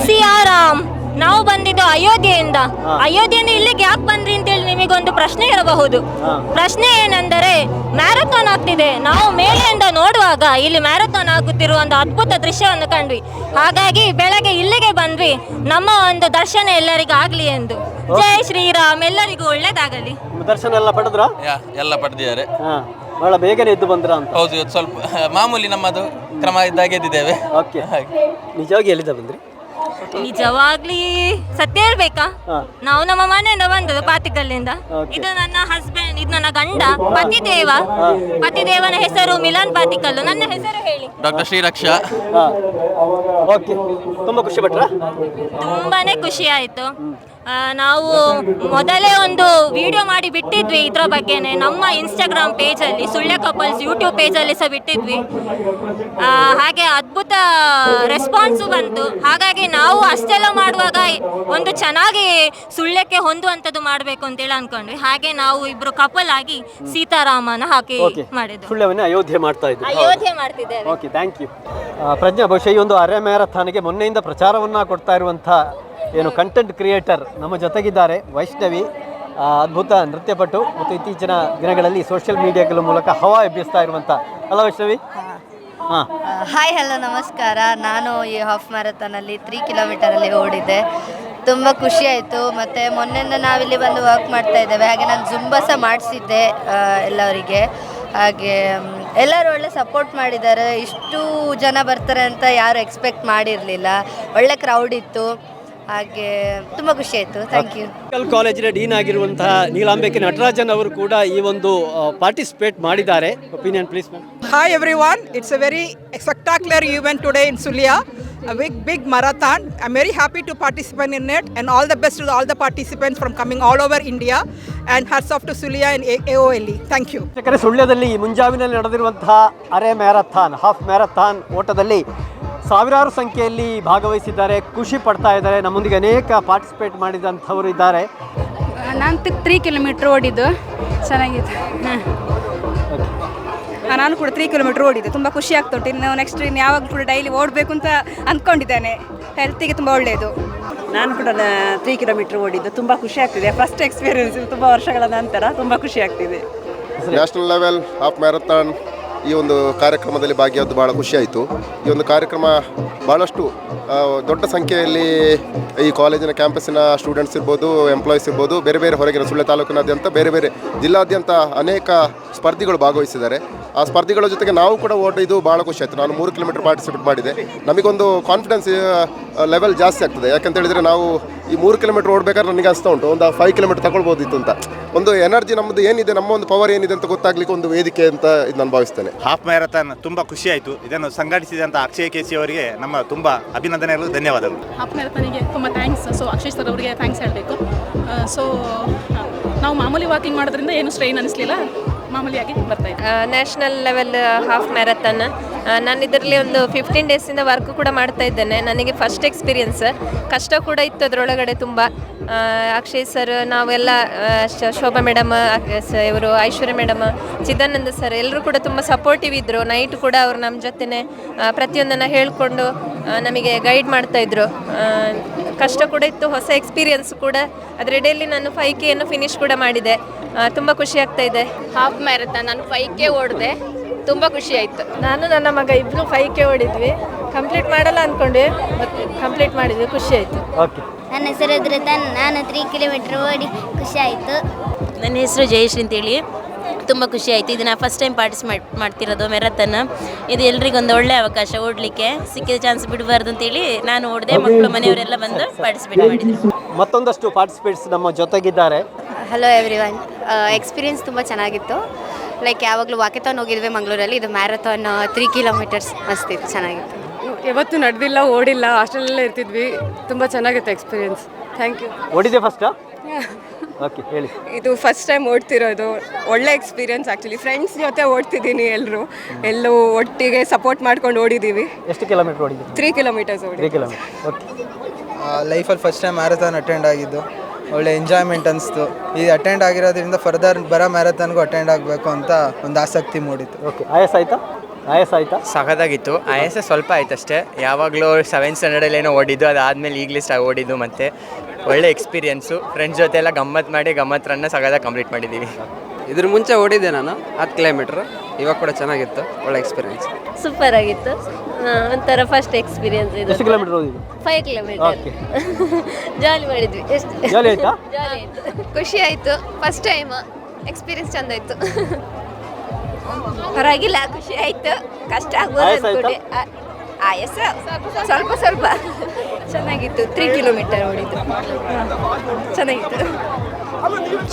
ಸಿಯಾರಾಮ್ ನಾವು ಬಂದಿದ್ದು ಅಯೋಧ್ಯೆಯಿಂದ. ಅಯೋಧ್ಯೆಯಿಂದ ಇಲ್ಲಿಗೆ ಯಾಕೆ ಬಂದ್ರಿ ಅಂತೇಳಿ ನಿಮಗೊಂದು ಪ್ರಶ್ನೆ ಇರಬಹುದು. ಪ್ರಶ್ನೆ ಏನೆಂದರೆ ಮ್ಯಾರಥಾನ್ ಆಗ್ತಿದೆ. ನಾವು ಮೇಲೆಯಿಂದ ನೋಡುವಾಗ ಇಲ್ಲಿ ಮ್ಯಾರಥಾನ್ ಆಗುತ್ತಿರುವ ಒಂದು ಅದ್ಭುತ ದೃಶ್ಯವನ್ನು ಕಂಡ್ವಿ. ಹಾಗಾಗಿ ಬೆಳಗ್ಗೆ ಇಲ್ಲಿಗೆ ಬಂದ್ವಿ. ನಮ್ಮ ಒಂದು ದರ್ಶನ ಎಲ್ಲರಿಗೂ ಆಗ್ಲಿ ಎಂದು. ಜೈ ಶ್ರೀರಾಮ್. ಎಲ್ಲರಿಗೂ ಒಳ್ಳೇದಾಗಲಿ. ದರ್ಶನ ಎಲ್ಲ ಪಡೆದ್ರ? ಎಲ್ಲ ಪಡೆದಿದ್ದಾರೆ. ಬಹಳ ಬೇಗನೆ ಎದ್ದು ಬಂದ್ರ ಅಂತ. ಹೌದು ಇವತ್ತು ಸ್ವಲ್ಪ ಮಾಮೂಲಿ ನಮ್ಮದು ಕ್ರಮ ಇದ್ದಾಗೆ ಎದ್ದಿದ್ದೇವೆ. ಓಕೆ. ನಿಜವಾಗಿ ಎಲ್ಲಿಂದ ಬಂದ್ರಿ? ನಿಜವಾಗ್ಲಿ ಸತ್ಯ ಹೇಳ್ಬೇಕಾ? ನಾವು ನಮ್ಮ ಮನೆಯಿಂದ ಬಂದದ್ದು ಪಾತಿಕಲ್ಲಿಂದ. ಇದು ನನ್ನ ಹಸ್ಬೆಂಡ್ ಇದು ನನ್ನ ಗಂಡ ಪತಿದೇವ. ಪತಿದೇವನ ಹೆಸರು ಮಿಲನ್ ಪಾತಿಕಲ್ಲು. ನನ್ನ ಹೆಸರು ಹೇಳಿ. ಡಾಕ್ಟರ್ ಶ್ರೀರಕ್ಷಾ. ಓಕೆ ತುಂಬ ಖುಷಿ ಪಟ್ರ? ತುಂಬಾನೇ ಖುಷಿ ಆಯ್ತು. ನಾವು ಮೊದಲೇ ಒಂದು ವಿಡಿಯೋ ಮಾಡಿ ಬಿಟ್ಟಿದ್ವಿ ಇದ್ರ ಬಗ್ಗೆನೆ. ನಮ್ಮ ಇನ್ಸ್ಟಾಗ್ರಾಮ್ ಪೇಜಲ್ಲಿ ಸುಳ್ಯ ಕಪಲ್ಸ್ ಯೂಟ್ಯೂಬ್ ಪೇಜಲ್ಲಿ ಸಹ ಬಿಟ್ಟಿದ್ವಿ. ಹಾಗೆ ಅದ್ಭುತ ರೆಸ್ಪಾನ್ಸು ಬಂತು. ಹಾಗಾಗಿ ನಾವು ಅಷ್ಟೆಲ್ಲ ಮಾಡುವಾಗ ಒಂದು ಚೆನ್ನಾಗಿ ಸುಳ್ಯಕ್ಕೆ ಹೊಂದುವಂಥದ್ದು ಮಾಡಬೇಕು ಅಂತೇಳಿ ಅನ್ಕೊಂಡ್ವಿ. ಹಾಗೆ ನಾವು ಇಬ್ರು ಕಪಲ್ ಆಗಿ ಸೀತಾರಾಮನ ಹಾಕಿ ಮಾಡಿದ್ವಿ ಮಾಡಿದ್ದು. ಸುಳ್ಯವನ್ನೇ ಅಯೋಧ್ಯೆ ಮಾಡ್ತಾ ಇದ್ದೀವಿ ಅಯೋಧ್ಯೆ ಮಾಡ್ತಿದ್ದೇವೆ. ಓಕೆ ಥ್ಯಾಂಕ್ ಯು ಪ್ರಜ್ಞಾ ಬಹುಶಃ ಈ ಒಂದು ಅರೆ ಮ್ಯಾರಥಾನ್ಗೆ ಮೊನ್ನೆಯಿಂದ ಪ್ರಚಾರವನ್ನು ಕೊಡ್ತಾ ಇರುವಂಥ ಏನು ಕಂಟೆಂಟ್ ಕ್ರಿಯೇಟರ್ ನಮ್ಮ ಜೊತೆಗಿದ್ದಾರೆ ವೈಷ್ಣವಿ ಅದ್ಭುತ ನೃತ್ಯಪಟು ಮತ್ತು ಇತ್ತೀಚಿನ ದಿನಗಳಲ್ಲಿ ಸೋಷಿಯಲ್ ಮೀಡಿಯಾಗಳ ಮೂಲಕ ಹವಾ ಎಬ್ಬಿಸ್ತಾ ಇರುವಂಥ ಅಲ್ಲ ವೈಷ್ಣವಿ. ಹಾಂ. ಹಾಯ್ ಹಲೋ ನಮಸ್ಕಾರ. ನಾನು ಈ ಹಾಫ್ ಮ್ಯಾರಥಾನಲ್ಲಿ ತ್ರೀ ಕಿಲೋಮೀಟರಲ್ಲಿ ಓಡಿದ್ದೆ. ತುಂಬ ಖುಷಿ ಆಯಿತು. ಮತ್ತು ಮೊನ್ನೆಯಿಂದ ನಾವಿಲ್ಲಿ ಬಂದು ವರ್ಕ್ ಮಾಡ್ತಾ ಇದ್ದೇವೆ. ಹಾಗೆ ನಾನು ಜುಂಬ ಸಹ ಮಾಡಿಸಿದ್ದೆ ಎಲ್ಲರಿಗೆ. ಹಾಗೆ ಎಲ್ಲರೂ ಒಳ್ಳೆ ಸಪೋರ್ಟ್ ಮಾಡಿದ್ದಾರೆ. ಇಷ್ಟು ಜನ ಬರ್ತಾರೆ ಅಂತ ಯಾರು ಎಕ್ಸ್ಪೆಕ್ಟ್ ಮಾಡಿರಲಿಲ್ಲ. ಒಳ್ಳೆ ಕ್ರೌಡ್ ಇತ್ತು. ಹಾಗೆ ತುಂಬ ಖುಷಿ ಆಯಿತು ಥ್ಯಾಂಕ್ ಯು ಮೆಡಿಕಲ್ ಕಾಲೇಜಿನ ಡೀನ್ ಆಗಿರುವಂತಹ ನೀಲಾಂಬಿಕೆ ನಟರಾಜನ್ ಅವರು ಕೂಡ ಈ ಒಂದು ಪಾರ್ಟಿಸಿಪೇಟ್ ಮಾಡಿದ್ದಾರೆ opinion please ma'am Hi everyone, it's a very spectacular event today in Sulia. a big, big marathon. I'm very happy to participate in it and all the best to all the participants from coming all over India and hats off to Sulia and A- AOLE. Thank you. ಯಾಕಂದರೆ ಸುಳ್ಯದಲ್ಲಿ ಈ ಮುಂಜಾವಿನಲ್ಲಿ ನಡೆದಿರುವಂತಹ ಅರೆ marathon half marathon ಓಟದಲ್ಲಿ ಸಾವಿರಾರು ಸಂಖ್ಯೆಯಲ್ಲಿ ಭಾಗವಹಿಸಿದ್ದಾರೆ ಖುಷಿ ಪಡ್ತಾ ಇದ್ದಾರೆ. ನಮ್ಮೊಂದಿಗೆ ಅನೇಕ ಪಾರ್ಟಿಸಿಪೇಟ್ ಮಾಡಿದಂಥವರು ಇದ್ದಾರೆ. ನಾನು ತ್ರೀ ಕಿಲೋಮೀಟ್ರ್ ಓಡಿದ್ದು. ಚೆನ್ನಾಗಿತ್ತು ಹಾಂ ನಾನು ಕೂಡ ತ್ರೀ ಕಿಲೋಮೀಟ್ರ್ ಓಡಿದ್ದು. ತುಂಬ ಖುಷಿ ಆಗ್ತಾ ಉಂಟು. ಇನ್ನು ನೆಕ್ಸ್ಟ್ ಇನ್ನು ಯಾವಾಗ ಕೂಡ ಡೈಲಿ ಓಡಬೇಕು ಅಂತ ಅಂದ್ಕೊಂಡಿದ್ದೇನೆ ಹೆಲ್ತಿಗೆ ತುಂಬ ಒಳ್ಳೆಯದು ನಾನು ಕೂಡ ತ್ರೀ ಕಿಲೋಮೀಟ್ರ್ ಓಡಿದ್ದು. ತುಂಬ ಖುಷಿ ಆಗ್ತಿದೆ. ಫಸ್ಟ್ ಎಕ್ಸ್ಪೀರಿಯನ್ಸ್ ತುಂಬ ವರ್ಷಗಳ ನಂತರ ತುಂಬ ಖುಷಿ ಆಗ್ತಿದೆ. ನ್ಯಾಷನಲ್ ಲೆವೆಲ್ ಹಾಫ್ ಮ್ಯಾರಥಾನ್ ಈ ಒಂದು ಕಾರ್ಯಕ್ರಮದಲ್ಲಿ ಭಾಗಿಯಾದ್ದು ಭಾಳ ಖುಷಿಯಾಯಿತು ಈ ಒಂದು ಕಾರ್ಯಕ್ರಮ ಭಾಳಷ್ಟು ದೊಡ್ಡ ಸಂಖ್ಯೆಯಲ್ಲಿ ಈ ಕಾಲೇಜಿನ ಕ್ಯಾಂಪಸ್ಸಿನ ಸ್ಟೂಡೆಂಟ್ಸ್ ಇರ್ಬೋದು ಎಂಪ್ಲಾಯೀಸ್ ಇರ್ಬೋದು, ಬೇರೆ ಬೇರೆ ಹೊರಗಿನ ಸುಳ್ಯ ತಾಲೂಕಿನಾದ್ಯಂತ ಬೇರೆ ಬೇರೆ ಜಿಲ್ಲಾದ್ಯಂತ ಅನೇಕ ಸ್ಪರ್ಧಿಗಳು ಭಾಗವಹಿಸಿದ್ದಾರೆ. ಆ ಸ್ಪರ್ಧಿಗಳ ಜೊತೆಗೆ ನಾವು ಕೂಡ ಇದು ಭಾಳ ಖುಷಿ ಆಯಿತು. ನಾನು ಮೂರು ಕಿಲೋಮೀಟರ್ ಪಾರ್ಟಿಸಿಪೇಟ್ ಮಾಡಿದೆ. ನಮಗೊಂದು ಕಾನ್ಫಿಡೆನ್ಸ್ ಲೆವೆಲ್ ಜಾಸ್ತಿ ಆಗ್ತದೆ. ಯಾಕಂತ ಹೇಳಿದರೆ ನಾವು ಈ ಮೂರು ಕಿಲೋಮೀಟರ್ ಓಡಬೇಕಾದ್ರೆ ನನಗೆ ಅನಿಸ್ತಾ ಉಂಟು. ಒಂದು ಫೈವ್ ಕಿಲೋಮೀಟರ್ ತಗೊಳ್ಬೋದಿತ್ತು ಅಂತ. ಒಂದು ಎನರ್ಜಿ ನಮ್ಮದು ಏನಿದೆ ನಮ್ಮ ಒಂದು ಪವರ್ ಏನಿದೆ ಅಂತ ಗೊತ್ತಾಗ್ಲಿಕ್ಕೆ ಒಂದು ವೇದಿಕೆ ಅಂತ ಇದು ನಾನು ಭಾವಿಸ್ತೇನೆ. ಹಾಫ್ ಮ್ಯಾರಥಾನ್ ತುಂಬ ಖುಷಿಯಾಯಿತು ಇದನ್ನು ಸಂಘಟಿಸಿದಂಥ ಅಕ್ಷಯ್ ಕೇಸಿ ಅವರಿಗೆ ನಮ್ಮ ತುಂಬ ಅಭಿನಂದನೆಗಳು ಧನ್ಯವಾದಗಳು. ಹಾಫ್ ಮ್ಯಾರಥಾನಿಗೆ ತುಂಬ ಥ್ಯಾಂಕ್ಸ್ ಸೊ ಅಕ್ಷಯ್ ಸರ್ ಅವರಿಗೆ ಥ್ಯಾಂಕ್ಸ್ ಹೇಳಬೇಕು. ಸೊ ನಾವು ಮಾಮೂಲಿ ವಾಕಿಂಗ್ ಮಾಡೋದ್ರಿಂದ ಏನು ಸ್ಟ್ರೈನ್ ಅನಿಸ್ಲಿಲ್ಲ. ಮಾಮೂಲಿಯಾಗಿ ಬರ್ತಾ ನ್ಯಾಷನಲ್ ಲೆವೆಲ್ ಹಾಫ್ ಮ್ಯಾರಥಾನ್ ನಾನು ಇದರಲ್ಲಿ ಒಂದು ಫಿಫ್ಟೀನ್ ಡೇಸಿಂದ ವರ್ಕ್ ಕೂಡ ಮಾಡ್ತಾ ಇದ್ದೇನೆ. ನನಗೆ ಫಸ್ಟ್ ಎಕ್ಸ್ಪೀರಿಯನ್ಸ್ ಕಷ್ಟ ಕೂಡ ಇತ್ತು ಅದರೊಳಗಡೆ ತುಂಬ. ಅಕ್ಷಯ್ ಸರ್ ನಾವೆಲ್ಲ ಶೋಭಾ ಮೇಡಮ್ ಇವರು ಐಶ್ವರ್ಯ ಮೇಡಮ್ ಚಿದಾನಂದ ಸರ್ ಎಲ್ಲರೂ ಕೂಡ ತುಂಬ ಸಪೋರ್ಟಿವ್ ಇದ್ದರು ನೈಟ್ ಕೂಡ ಅವರು ನಮ್ಮ ಜೊತೆನೆ ಪ್ರತಿಯೊಂದನ್ನು ಹೇಳಿಕೊಂಡು ನಮಗೆ ಗೈಡ್ ಮಾಡ್ತಾಯಿದ್ರು ಕಷ್ಟ ಕೂಡ ಇತ್ತು ಹೊಸ ಎಕ್ಸ್ಪೀರಿಯನ್ಸ್ ಕೂಡ. ಅದರ ಡೈಲಿ ನಾನು ಫೈವ್ ಕೆಯನ್ನು ಫಿನಿಶ್ ಕೂಡ ಮಾಡಿದೆ. ತುಂಬ ಖುಷಿ ಆಗ್ತಾ ಇದೆ. ಹಾಫ್ ಮ್ಯಾರಥಾನ್ ನಾನು ಫೈವ್ ಕೆ ಓಡಿದೆ. ತುಂಬ ಖುಷಿ ಆಯಿತು. ನಾನು ನನ್ನ ಮಗ ಇಬ್ಬರು ಫೈವ್ ಕೆ ಓಡಿದ್ವಿ. ಕಂಪ್ಲೀಟ್ ಮಾಡಲ್ಲ ಅಂದ್ಕೊಂಡ್ವಿ ಬಟ್ ಕಂಪ್ಲೀಟ್ ಮಾಡಿದ್ವಿ. ಖುಷಿ ಆಯಿತು. ಓಕೆ ನನ್ನ ಹೆಸರು ಧೃತನ್ ನಾನು ತ್ರೀ ಕಿಲೋಮೀಟರ್ ಓಡಿ ಖುಷಿ ಆಯಿತು. ನನ್ನ ಹೆಸರು ಜಯಶ್ರೀ ಅಂತೇಳಿ. ತುಂಬ ಖುಷಿ ಆಯಿತು. ಇದನ್ನ ಫಸ್ಟ್ ಟೈಮ್ ಪಾರ್ಟಿಸಿಪೇಟ್ ಮಾಡ್ತಿರೋದು ಮ್ಯಾರಥಾನ್ ಇದು ಎಲ್ರಿಗೂ ಒಂದು ಒಳ್ಳೆ ಅವಕಾಶ ಓಡಲಿಕ್ಕೆ. ಸಿಕ್ಕಿದ ಚಾನ್ಸ್ ಬಿಡಬಾರ್ದು ಅಂತೇಳಿ ನಾನು ಓಡಿದೆ ಮಕ್ಕಳು ಮನೆಯವರೆಲ್ಲ ಬಂದು ಪಾರ್ಟಿಸಿಪೇಟ್ ಮಾಡಿದ್ರು ಮತ್ತೊಂದಷ್ಟು ಪಾರ್ಟಿಸಿಪೇಟ್ಸ್ ನಮ್ಮ ಜೊತೆಗಿದ್ದಾರೆ. ಹಲೋ ಎವ್ರಿ ಒನ್ ಎಕ್ಸ್ಪೀರಿಯನ್ಸ್ ತುಂಬ ಚೆನ್ನಾಗಿತ್ತು. ಲೈಕ್ ಯಾವಾಗಲೂ ವಾಕೆಥಾನ್ ಹೋಗಿದ್ವಿ ಮಂಗಳೂರಲ್ಲಿ. ಇದು ಮ್ಯಾರಥಾನ್ ತ್ರೀ ಕಿಲೋಮೀಟರ್ಸ್ ಮಸ್ತಿತ್ತು ಚೆನ್ನಾಗಿತ್ತು. ಯಾವತ್ತೂ ನಡೆದಿಲ್ಲ ಓಡಿಲ್ಲ ಹಾಸ್ಟೆಲಲ್ಲೇ ಇರ್ತಿದ್ವಿ. ತುಂಬ ಚೆನ್ನಾಗಿತ್ತು ಎಕ್ಸ್ಪೀರಿಯನ್ಸ್ ಥ್ಯಾಂಕ್ ಯು ಓಡಿದೆ ಫಸ್ಟಾ (laughs) ಓಕೆ ಹೇಳಿ. ಇದು ಫಸ್ಟ್ ಟೈಮ್ ಓಡ್ತಿರೋದು. ಒಳ್ಳೆ ಎಕ್ಸ್ಪೀರಿಯನ್ಸ್ ಆ್ಯಕ್ಚುಲಿ ಫ್ರೆಂಡ್ಸ್ ಜೊತೆ ಓಡ್ತಿದ್ದೀನಿ ಎಲ್ಲರೂ ಎಲ್ಲೂ ಒಟ್ಟಿಗೆ ಸಪೋರ್ಟ್ ಮಾಡ್ಕೊಂಡು ಓಡಿದ್ದೀವಿ ಎಷ್ಟು ಕಿಲೋಮೀಟರ್ ಓಡಿದ್ದೀವಿ ತ್ರೀ ಕಿಲೋಮೀಟರ್ಸ್ ಓಡಿ. ತ್ರೀ ಕಿಲೋಮೀಟರ್ ಓಕೆ ಲೈಫಲ್ಲಿ ಫಸ್ಟ್ ಟೈಮ್ ಮ್ಯಾರಥಾನ್ ಅಟೆಂಡ್ ಆಗಿದ್ದು ಒಳ್ಳೆ ಎಂಜಾಯ್ಮೆಂಟ್ ಅನಿಸ್ತು. ಈ ಅಟೆಂಡ್ ಆಗಿರೋದ್ರಿಂದ ಫರ್ದರ್ ಬರೋ ಮ್ಯಾರಥಾನ್ಗೂ ಅಟೆಂಡ್ ಆಗಬೇಕು ಅಂತ ಒಂದು ಆಸಕ್ತಿ ಮೂಡಿತ್ತು. ಓಕೆ ಆಯಸ್ ಆಯ್ತಾ? ಆಯಾಸ ಆಯ್ತಾ? ಸಖತ್ತಾಗಿತ್ತು. ಆಯಾಸ ಸ್ವಲ್ಪ ಆಯ್ತು ಅಷ್ಟೇ ಯಾವಾಗಲೂ ಸೆವೆಂತ್ ಸ್ಟ್ಯಾಂಡರ್ಡಲ್ಲಿ ಏನೋ ಓಡಿದ್ದು ಅದಾದಮೇಲೆ ಈಗಲೇ ಸ್ಟಾ ಓಡಿದ್ದು ಮತ್ತೆ ಒಳ್ಳೆ ಎಕ್ಸ್ಪೀರಿಯನ್ಸು ಫ್ರೆಂಡ್ಸ್ ಜೊತೆ ಎಲ್ಲ ಗಮ್ಮತ್ ಮಾಡಿ ಗಮ್ಮತ್ ರನ್ನ ಸಗದ ಕಂಪ್ಲೀಟ್ ಮಾಡಿದ್ದೀವಿ ಇದ್ರ ಮುಂಚೆ ಓಡಿದ್ದೆ ನಾನು ಹತ್ತು ಕಿಲೋಮೀಟ್ರ್ ಇವಾಗ ಕೂಡ ಚೆನ್ನಾಗಿತ್ತು ಒಳ್ಳೆ ಎಕ್ಸ್ಪೀರಿಯನ್ಸ್ ಸೂಪರ್ ಆಗಿತ್ತು. ಒಂಥರ ಫಸ್ಟ್ ಎಕ್ಸ್ಪೀರಿಯನ್ಸ್ ಇದು. ಎಷ್ಟು ಕಿಲೋಮೀಟರ್ ಓದಿದ್ದು? ಫೈವ್ ಕಿಲೋಮೀಟರ್ ಓಕೆ ಜಾಲಿ ಮಾಡಿದ್ವಿ ಎಷ್ಟು? ಜಾಲಿ ಆಯ್ತಾ? ಜಾಲಿ ಆಯ್ತು. ಖುಷಿ ಆಯಿತು ಫಸ್ಟ್ ಟೈಮ್ ಎಕ್ಸ್ಪೀರಿಯನ್ಸ್ ಚಂದ ಇತ್ತು. (laughs) ಪರವಾಗಿಲ್ಲ ಖುಷಿ ಆಯಿತು. ಕಷ್ಟ ಆಗ್ಬೋದು ಆಯಸ್ ಆಯಾಸ ಸ್ವಲ್ಪ ಸ್ವಲ್ಪ. ಚೆನ್ನಾಗಿತ್ತು. ತ್ರೀ ಕಿಲೋಮೀಟರ್ ಓಡಿದ್ದು. ಚೆನ್ನಾಗಿತ್ತು.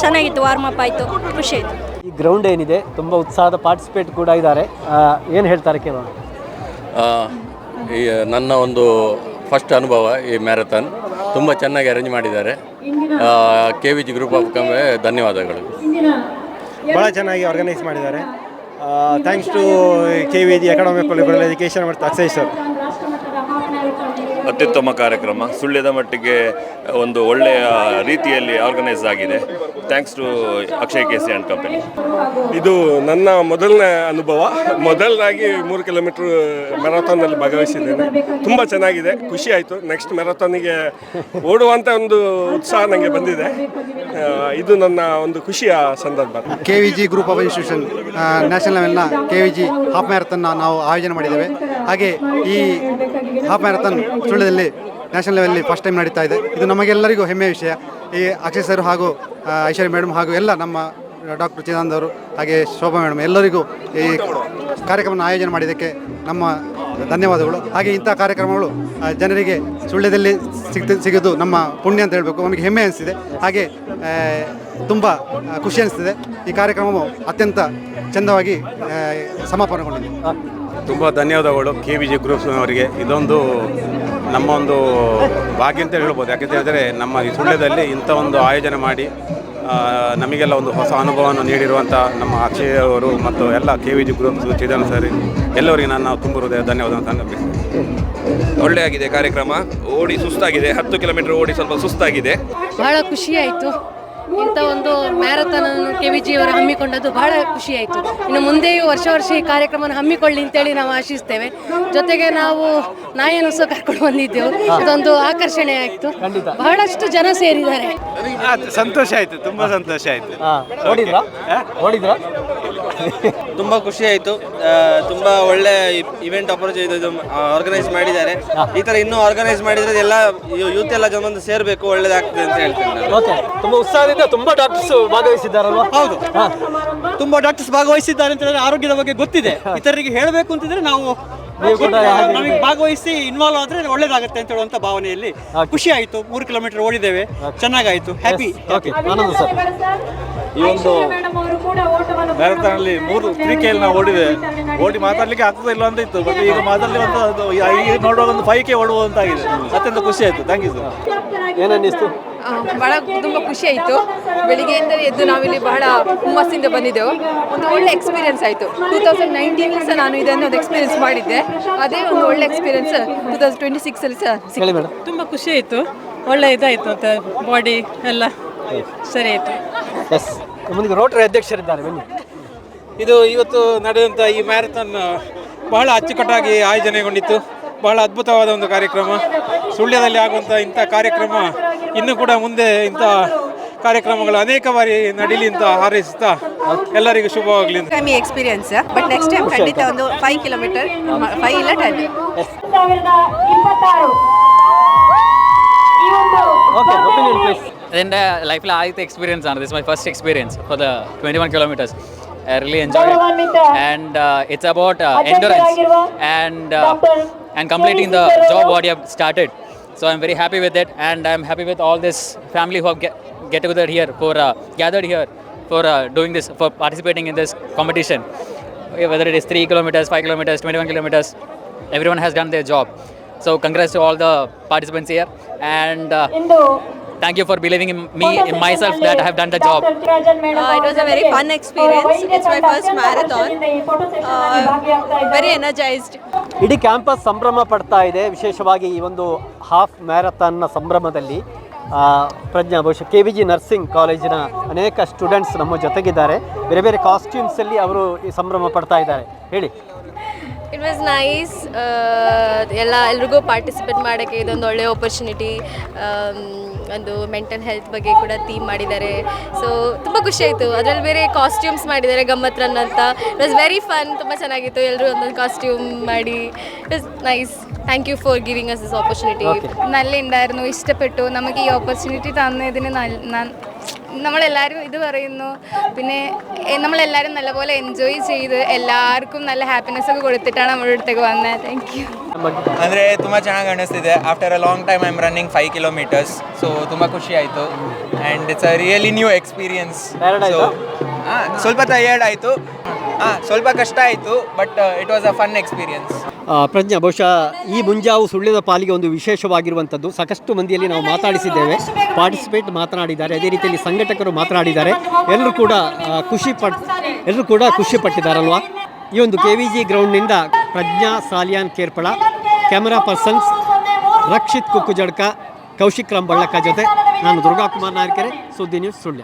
ಚೆನ್ನಾಗಿತ್ತು ವಾರ್ಮ್ ಅಪ್ ಆಯಿತು. ಖುಷಿ ಆಯಿತು. ಈ ಗ್ರೌಂಡ್ ಏನಿದೆ ತುಂಬ ಉತ್ಸಾಹದ ಪಾರ್ಟಿಸಿಪೇಟ್ ಕೂಡ ಇದ್ದಾರೆ. ಏನು ಹೇಳ್ತಾರೆ ಕೇಳೋಣ. ಆ, ಈ ನನ್ನ ಒಂದು ಫಸ್ಟ್ ಅನುಭವ ಈ ಮ್ಯಾರಥಾನ್ ತುಂಬ ಚೆನ್ನಾಗಿ ಅರೇಂಜ್ ಮಾಡಿದ್ದಾರೆ. K V G group of ಕಂಬೆ ಧನ್ಯವಾದಗಳು. ಭಾಳ ಚೆನ್ನಾಗಿ ಆರ್ಗನೈಸ್ ಮಾಡಿದ್ದಾರೆ. Thanks to K V G academy liberal education ಮತ್ತು ಅಕ್ಷಯ್ ಸರ್ ಅತ್ಯುತ್ತಮ ಕಾರ್ಯಕ್ರಮ. ಸುಳ್ಯದ ಮಟ್ಟಿಗೆ ಒಂದು ಒಳ್ಳೆಯ ರೀತಿಯಲ್ಲಿ ಆರ್ಗನೈಸ್ ಆಗಿದೆ. Thanks to Akshay K C and company ಇದು ನನ್ನ ಮೊದಲನೇ ಅನುಭವ. ಮೊದಲನಾಗಿ ಮೂರು ಕಿಲೋಮೀಟ್ರ್ ಮ್ಯಾರಥಾನಲ್ಲಿ ಭಾಗವಹಿಸಿದ್ದೇನೆ. ತುಂಬ ಚೆನ್ನಾಗಿದೆ. ಖುಷಿ ಆಯಿತು. ನೆಕ್ಸ್ಟ್ ಮ್ಯಾರಥಾನಿಗೆ ಓಡುವಂಥ ಒಂದು ಉತ್ಸಾಹ ನನಗೆ ಬಂದಿದೆ. ಇದು ನನ್ನ ಒಂದು ಖುಷಿಯ ಸಂದರ್ಭ. K V G group of institution national ಲೆವೆಲ್ನ K V G half ಮ್ಯಾರಥನ್ನ ನಾವು ಆಯೋಜನೆ ಮಾಡಿದ್ದೇವೆ. ಹಾಗೆ ಈ ಹಾಫ್ ಮ್ಯಾರಥಾನ್ ಸುಳ್ಳ್ಯದಲ್ಲಿ ನ್ಯಾಷನಲ್ ಲೆವೆಲ್ಲಿ ಫಸ್ಟ್ ಟೈಮ್ ನಡೀತಾ ಇದೆ. ಇದು ನಮಗೆಲ್ಲರಿಗೂ ಹೆಮ್ಮೆಯ ವಿಷಯ. ಈ ಅಕ್ಷಯ್ ಸರ್ ಹಾಗೂ ಐಶ್ವರ್ಯ ಮೇಡಮ್ ಹಾಗೂ ಎಲ್ಲ ನಮ್ಮ ಡಾಕ್ಟರ್ ಚಿದಾನಂದ್ ಅವರು ಹಾಗೆ ಶೋಭಾ ಮೇಡಮ್ ಎಲ್ಲರಿಗೂ ಈ ಕಾರ್ಯಕ್ರಮವನ್ನು ಆಯೋಜನೆ ಮಾಡಿದ್ದಕ್ಕೆ ನಮ್ಮ ಧನ್ಯವಾದಗಳು. ಹಾಗೆ ಇಂಥ ಕಾರ್ಯಕ್ರಮಗಳು ಜನರಿಗೆ ಸುಳ್ಳ್ಯದಲ್ಲಿ ಸಿಗ್ತ ಸಿಗೋದು ನಮ್ಮ ಪುಣ್ಯ ಅಂತ ಹೇಳಬೇಕು. ನಮಗೆ ಹೆಮ್ಮೆ ಅನಿಸಿದೆ ಹಾಗೆ ತುಂಬ ಖುಷಿ ಅನಿಸ್ತಿದೆ. ಈ ಕಾರ್ಯಕ್ರಮವು ಅತ್ಯಂತ ಚಂದವಾಗಿ ಸಮಾಪನಗೊಂಡಿದೆ. ತುಂಬ ಧನ್ಯವಾದಗಳು ಕೆ ವಿ ಜಿ ಗ್ರೂಪ್ಸ್ನವರಿಗೆ ಇದೊಂದು ನಮ್ಮ ಒಂದು ಭಾಗ್ಯ ಅಂತ ಹೇಳ್ಬೋದು. ಯಾಕೆಂತ ಹೇಳಿದರೆ ನಮ್ಮ ಈ ಸುಳ್ಯದಲ್ಲಿ ಇಂಥ ಒಂದು ಆಯೋಜನೆ ಮಾಡಿ ನಮಗೆಲ್ಲ ಒಂದು ಹೊಸ ಅನುಭವವನ್ನು ನೀಡಿರುವಂಥ ನಮ್ಮ ಅಕ್ಷಯ್ ಅವರು ಮತ್ತು ಎಲ್ಲ K V G groups Chidan sir ಎಲ್ಲರಿಗೆ ನಾನು ತುಂಬ ಹೃದಯ ಧನ್ಯವಾದ ಅಂತ ಒಳ್ಳೆಯಾಗಿದೆ ಒಳ್ಳೆ ಆಗಿದೆ ಕಾರ್ಯಕ್ರಮ. ಓಡಿ ಸುಸ್ತಾಗಿದೆ. ಹತ್ತು ಕಿಲೋಮೀಟರ್ ಓಡಿ ಸ್ವಲ್ಪ ಸುಸ್ತಾಗಿದೆ. ಬಹಳ ಖುಷಿ ಆಯಿತು. ಇಂಥ ಒಂದು ಮ್ಯಾರಥಾನ್ ಕೆ ವಿ ಜಿ ಅವರು ಹಮ್ಮಿಕೊಂಡದ್ದು ಬಹಳ ಖುಷಿ ಆಯಿತು ಇನ್ನು ಮುಂದೆಯೂ ವರ್ಷ ವರ್ಷ ಈ ಕಾರ್ಯಕ್ರಮವನ್ನು ಹಮ್ಮಿಕೊಳ್ಳಿ ಅಂತೇಳಿ ನಾವು ಆಶಿಸ್ತೇವೆ. ಜೊತೆಗೆ ನಾವು ನಾಯಿಯನ್ನು ಸಹ ಕರ್ಕೊಂಡು ಬಂದಿದ್ದೆವು. ಅದೊಂದು ಆಕರ್ಷಣೆ ಆಯಿತು. ಬಹಳಷ್ಟು ಜನ ಸೇರಿದ್ದಾರೆ. ಸಂತೋಷ ಆಯಿತು ತುಂಬ ಸಂತೋಷ ಆಯಿತು. (laughs) ತುಂಬ ಖುಷಿ ಆಯಿತು. ತುಂಬ ಒಳ್ಳೆ ಇವೆಂಟ್ ಅಪರ್ಚುನಿಟಿ ಇದು ಆರ್ಗನೈಸ್ ಮಾಡಿದ್ದಾರೆ. ಈ ಥರ ಇನ್ನೂ ಆರ್ಗನೈಸ್ ಮಾಡಿದ್ರೆ ಎಲ್ಲ ಯೂತ್ ಎಲ್ಲ ಜನ ಬಂದು ಸೇರಬೇಕು ಒಳ್ಳೇದಾಗ್ತದೆ ಅಂತ ಹೇಳ್ತೇನೆ ಓಕೆ ತುಂಬ ಉತ್ಸಾಹದಿಂದ ತುಂಬಾ ಡಾಕ್ಟರ್ಸ್ ಭಾಗವಹಿಸಿದ್ದಾರಲ್ವಾ? ಹೌದು. ತುಂಬಾ ಡಾಕ್ಟರ್ಸ್ ಭಾಗವಹಿಸಿದ್ದಾರೆ ಅಂತ ಹೇಳಿದ್ರೆ ಆರೋಗ್ಯದ ಬಗ್ಗೆ ಗೊತ್ತಿದೆ. ಇತರರಿಗೆ ಹೇಳಬೇಕು ಅಂತಿದ್ರೆ ನಾವು ನಮಗೆ ಭಾಗವಹಿಸಿ ಇನ್ವಾಲ್ವ್ ಆದ್ರೆ ಒಳ್ಳೇದಾಗುತ್ತೆ ಅಂತ ಹೇಳುವಂತ ಭಾವನೆಯಲ್ಲಿ ಖುಷಿ ಆಯ್ತು. ಮೂರು ಕಿಲೋಮೀಟರ್ ಓಡಿದ್ದೇವೆ. ಚೆನ್ನಾಗಾಯ್ತು. Happy okay Ananda sir. ಈ ಒಂದು ಮ್ಯಾರಥಾನಲ್ಲಿ ಮೂರು ತ್ರೀ ಕೆ ನಾವು ಓಡಿದೆ ಓಡಿ ಮಾತಾಡ್ಲಿಕ್ಕೆ ಆಗ್ತದೆ ಇಲ್ಲ ಅಂತ ಇತ್ತು. ಬಟ್ ಈಗ ಮಾತಾಡಲಿ ಒಂದು ಅದು ಈಗ ನೋಡುವಾಗ ಒಂದು ಫೈವ್ ಕೆ ಓಡುವಂತಾಗಿದೆ ಅತ್ಯಂತ ಖುಷಿ ಆಯ್ತು. ಥ್ಯಾಂಕ್ ಯು ಸರ್ ಏನನ್ನಿಸ್ತು ಬಹಳ ತುಂಬ ಖುಷಿ ಆಯಿತು. ಬೆಳಿಗ್ಗೆಯಿಂದಲೇ ಎದ್ದು ನಾವಿಲ್ಲಿ ಬಹಳ ಹುಮ್ಮಸ್ಸಿಂದ ಬಂದಿದ್ದೆವು. ಒಂದು ಒಳ್ಳೆ ಎಕ್ಸ್ಪೀರಿಯನ್ಸ್ ಆಯಿತು. ಟೂ ತೌಸಂಡ್ ನೈನ್ಟೀನ್ ಸಹ ನಾನು ಇದನ್ನು ಒಂದು ಎಕ್ಸ್ಪೀರಿಯನ್ಸ್ ಮಾಡಿದ್ದೆ. ಅದೇ ಒಂದು ಒಳ್ಳೆ ಎಕ್ಸ್ಪೀರಿಯನ್ಸ್ ಟೂ ತೌಸಂಡ್ ಟ್ವೆಂಟಿ ಸಿಕ್ಸಲ್ಲಿ ಸಹ ಸಿಗಲಿ ಮೇಡಮ್. ತುಂಬ ಖುಷಿ ಆಯಿತು. ಒಳ್ಳೆ ಇದಾಯಿತು ಅಂತ ಬಾಡಿ ಎಲ್ಲ ಸರಿ ಆಯಿತು. ಎಸ್ ಮುಂದೆ ರೋಟರಿ ಅಧ್ಯಕ್ಷರಿದ್ದಾರೆ ಬನ್ನಿ. ಇದು ಇವತ್ತು ನಡೆದಂಥ ಈ ಮ್ಯಾರಥಾನ್ ಬಹಳ ಅಚ್ಚುಕಟ್ಟಾಗಿ ಆಯೋಜನೆಗೊಂಡಿತ್ತು. ಬಹಳ ಅದ್ಭುತವಾದ ಒಂದು ಕಾರ್ಯಕ್ರಮ. ಸುಳ್ಯದಲ್ಲಿ ಆಗುವಂಥ ಇಂಥ ಕಾರ್ಯಕ್ರಮ ಇನ್ನೂ ಕೂಡ ಮುಂದೆ ಇಂಥ ಕಾರ್ಯಕ್ರಮಗಳು ಅನೇಕ ಬಾರಿ ನಡೀಲಿ ಅಂತ ಹಾರೈಸುತ್ತಾ ಎಲ್ಲರಿಗೂ ಶುಭವಾಗಲಿ ಎಕ್ಸ್ಪೀರಿಯನ್ಸ್ ಬಟ್ ನೆಕ್ಸ್ಟ್ ಟೈಮ್ ಖಂಡಿತ ಒಂದು ಫೈವ್ ಕಿಲೋಮೀಟರ್ ಫೈವ್ ಇಲ್ಲ ಟೆನ್ ಓಕೆ ಒಪಿನಿಯನ್ ಪ್ಲೀಸ್ അതെൻ്റെ ലൈഫിൽ ആദ്യത്തെ എക്സ്പീരിയൻസ് ആണ് this my first experience for the twenty one kilometres I really enjoy and it's about endurance and and completing the job what you have started So I'm very happy with it, and I'm happy with all this family who have get, get together here for uh, gathered here for uh, doing this, for participating in this competition. Okay, Whether it is three kilometers, five kilometers, 21 kilometers, everyone has done their job. So congrats to all the participants here, and uh, thank you for believing in me, in myself, that I have done the job. Uh, it was a very fun experience. It's my first marathon. Uh, very energized. ಇಡೀ campus ಸಂಭ್ರಮ ಪಡ್ತಾ ಇದೆ ವಿಶೇಷವಾಗಿ ಈ ಒಂದು half ಮ್ಯಾರಥಾನ್ನ ಸಂಭ್ರಮದಲ್ಲಿ ಆ, ಪ್ರಜ್ಞಾ ಬಹುಶಃ ಕೆ ವಿ ಜಿ ನರ್ಸಿಂಗ್ ಕಾಲೇಜಿನ ಅನೇಕ ಸ್ಟೂಡೆಂಟ್ಸ್ ನಮ್ಮ ಜೊತೆಗಿದ್ದಾರೆ ಬೇರೆ ಬೇರೆ ಕಾಸ್ಟ್ಯೂಮ್ಸಲ್ಲಿ ಅವರು ಈ ಸಂಭ್ರಮ ಪಡ್ತಾ ಇದ್ದಾರೆ ಹೇಳಿ ಇಟ್ ವಾಸ್ ನೈಸ್ ಎಲ್ಲ ಎಲ್ರಿಗೂ ಪಾರ್ಟಿಸಿಪೇಟ್ ಮಾಡೋಕ್ಕೆ ಇದೊಂದು ಒಳ್ಳೆಯ ಆಪರ್ಚುನಿಟಿ ಒಂದು ಮೆಂಟಲ್ ಹೆಲ್ತ್ ಬಗ್ಗೆ ಕೂಡ ಥೀಮ್ ಮಾಡಿದ್ದಾರೆ ಸೊ ತುಂಬ ಖುಷಿ ಆಯಿತು ಅದರಲ್ಲಿ ಬೇರೆ ಕಾಸ್ಟ್ಯೂಮ್ಸ್ ಮಾಡಿದ್ದಾರೆ ಗಮ್ಮತ್ ರನ್ ಅಂತ ಇಟ್ ವಾಸ್ ವೆರಿ ಫನ್ ತುಂಬ ಚೆನ್ನಾಗಿತ್ತು ಎಲ್ಲರೂ ಒಂದೊಂದು ಕಾಸ್ಟ್ಯೂಮ್ ಮಾಡಿ it was nice thank you for giving us this opportunity നല്ല ഉണ്ടായിരുന്നു ഇഷ്ടപ്പെട്ടു നമുക്ക് ഈ ഓപ്പർച്യൂണിറ്റി തന്നതിന് നൽ- ന- നമ്മളെല്ലാവരും ഇത് പറയുന്നു പിന്നെ എ, നമ്മളെല്ലാവരും നല്ലപോലെ എൻജോയ് ചെയ്ത് എല്ലാവർക്കും നല്ല ഹാപ്പിനെസ് ഒക്കെ കൊടുത്തിട്ടാണ് നമ്മുടെ അടുത്തേക്ക് വന്നത് താങ്ക് യു ಅಂದರೆ ತುಂಬ ಚೆನ್ನಾಗಿ ಅನ್ನಿಸ್ತಿದೆ after a long time I am running five kilometres so ತುಂಬ ಖುಷಿ ಆಯಿತು and it's a really new experience so ಹಾಂ ಸ್ವಲ್ಪ ಟಯರ್ಡ್ ಆಯಿತು ಹಾಂ ಸ್ವಲ್ಪ ಕಷ್ಟ ಆಯಿತು but it was a fun experience ಆ, Pragna, ಬಹುಶಃ ಈ ಮುಂಜಾವು ಸುಳ್ಳಿದ ಪಾಲಿಗೆ ಒಂದು ವಿಶೇಷವಾಗಿರುವಂಥದ್ದು. ಸಾಕಷ್ಟು ಮಂದಿಯಲ್ಲಿ ನಾವು ಮಾತಾಡಿಸಿದ್ದೇವೆ. ಪಾರ್ಟಿಸಿಪೇಟ್ ಮಾತನಾಡಿದ್ದಾರೆ. ಅದೇ ರೀತಿಯಲ್ಲಿ ಸಂಘಟಕರು ಮಾತನಾಡಿದ್ದಾರೆ. ಎಲ್ಲರೂ ಕೂಡ ಖುಷಿ ಪಟ್, ಎಲ್ಲರೂ ಕೂಡ ಖುಷಿ ಪಟ್ಟಿದ್ದಾರಲ್ವಾ? ಈ ಒಂದು ಕೆ ವಿ ಜಿ ಗ್ರೌಂಡ್ನಿಂದ ಪ್ರಜ್ಞಾ ಸಾಲಿಯಾನ್ ಕೇರ್ಪಳ, ಕ್ಯಾಮರಾ ಪರ್ಸನ್ಸ್ ರಕ್ಷಿತ್ ಕುಕ್ಕುಜಡ್ಕ, ಕೌಶಿಕ್ ರಾಮ್ ಬಳ್ಳಕ್ಕ ಜೊತೆ ನಾನು ದುರ್ಗಾಕುಮಾರ್ ನಾಯ್ಕೆರೆ. ಸುದ್ದಿ ನ್ಯೂಸ್ ಸುಳ್ಯ.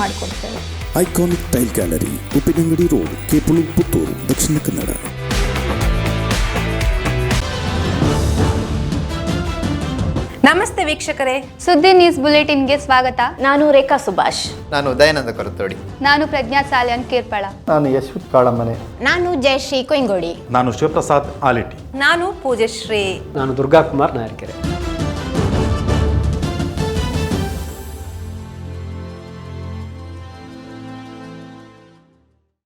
ಮಾಡಿಕೊಡ್ತೇವೆ. Iconic tile gallery Uppinangady road Kepulu Puttur Dakshina Kannada ನಮಸ್ತೆ ವೀಕ್ಷಕರೇ ಸುದ್ದಿ ನ್ಯೂಸ್ ಬುಲೆಟಿನ್ಗೆ ಸ್ವಾಗತ. ನಾನು ರೇಖಾ ಸುಭಾಷ್. ನಾನು ದಯಾನಂದ ಕೊರತೋಡಿ. ನಾನು ಪ್ರಜ್ಞಾ ಸಾಲ್ಯನ್ ಕೀರ್ಪಳ. ನಾನು ಯಶ್ವಿತ್ ಕಾಳಮನೆ ನಾನು ಜಯಶ್ರೀ ಕೊಯ್ಗೋಡಿ. ನಾನು ಶಿವಪ್ರಸಾದ್ ಆಲಿಟಿ ನಾನು ಪೂಜಶ್ರೀ. ನಾನು ದುರ್ಗಾ ಕುಮಾರ್ ನಾಯರ್ಕೆರೆ.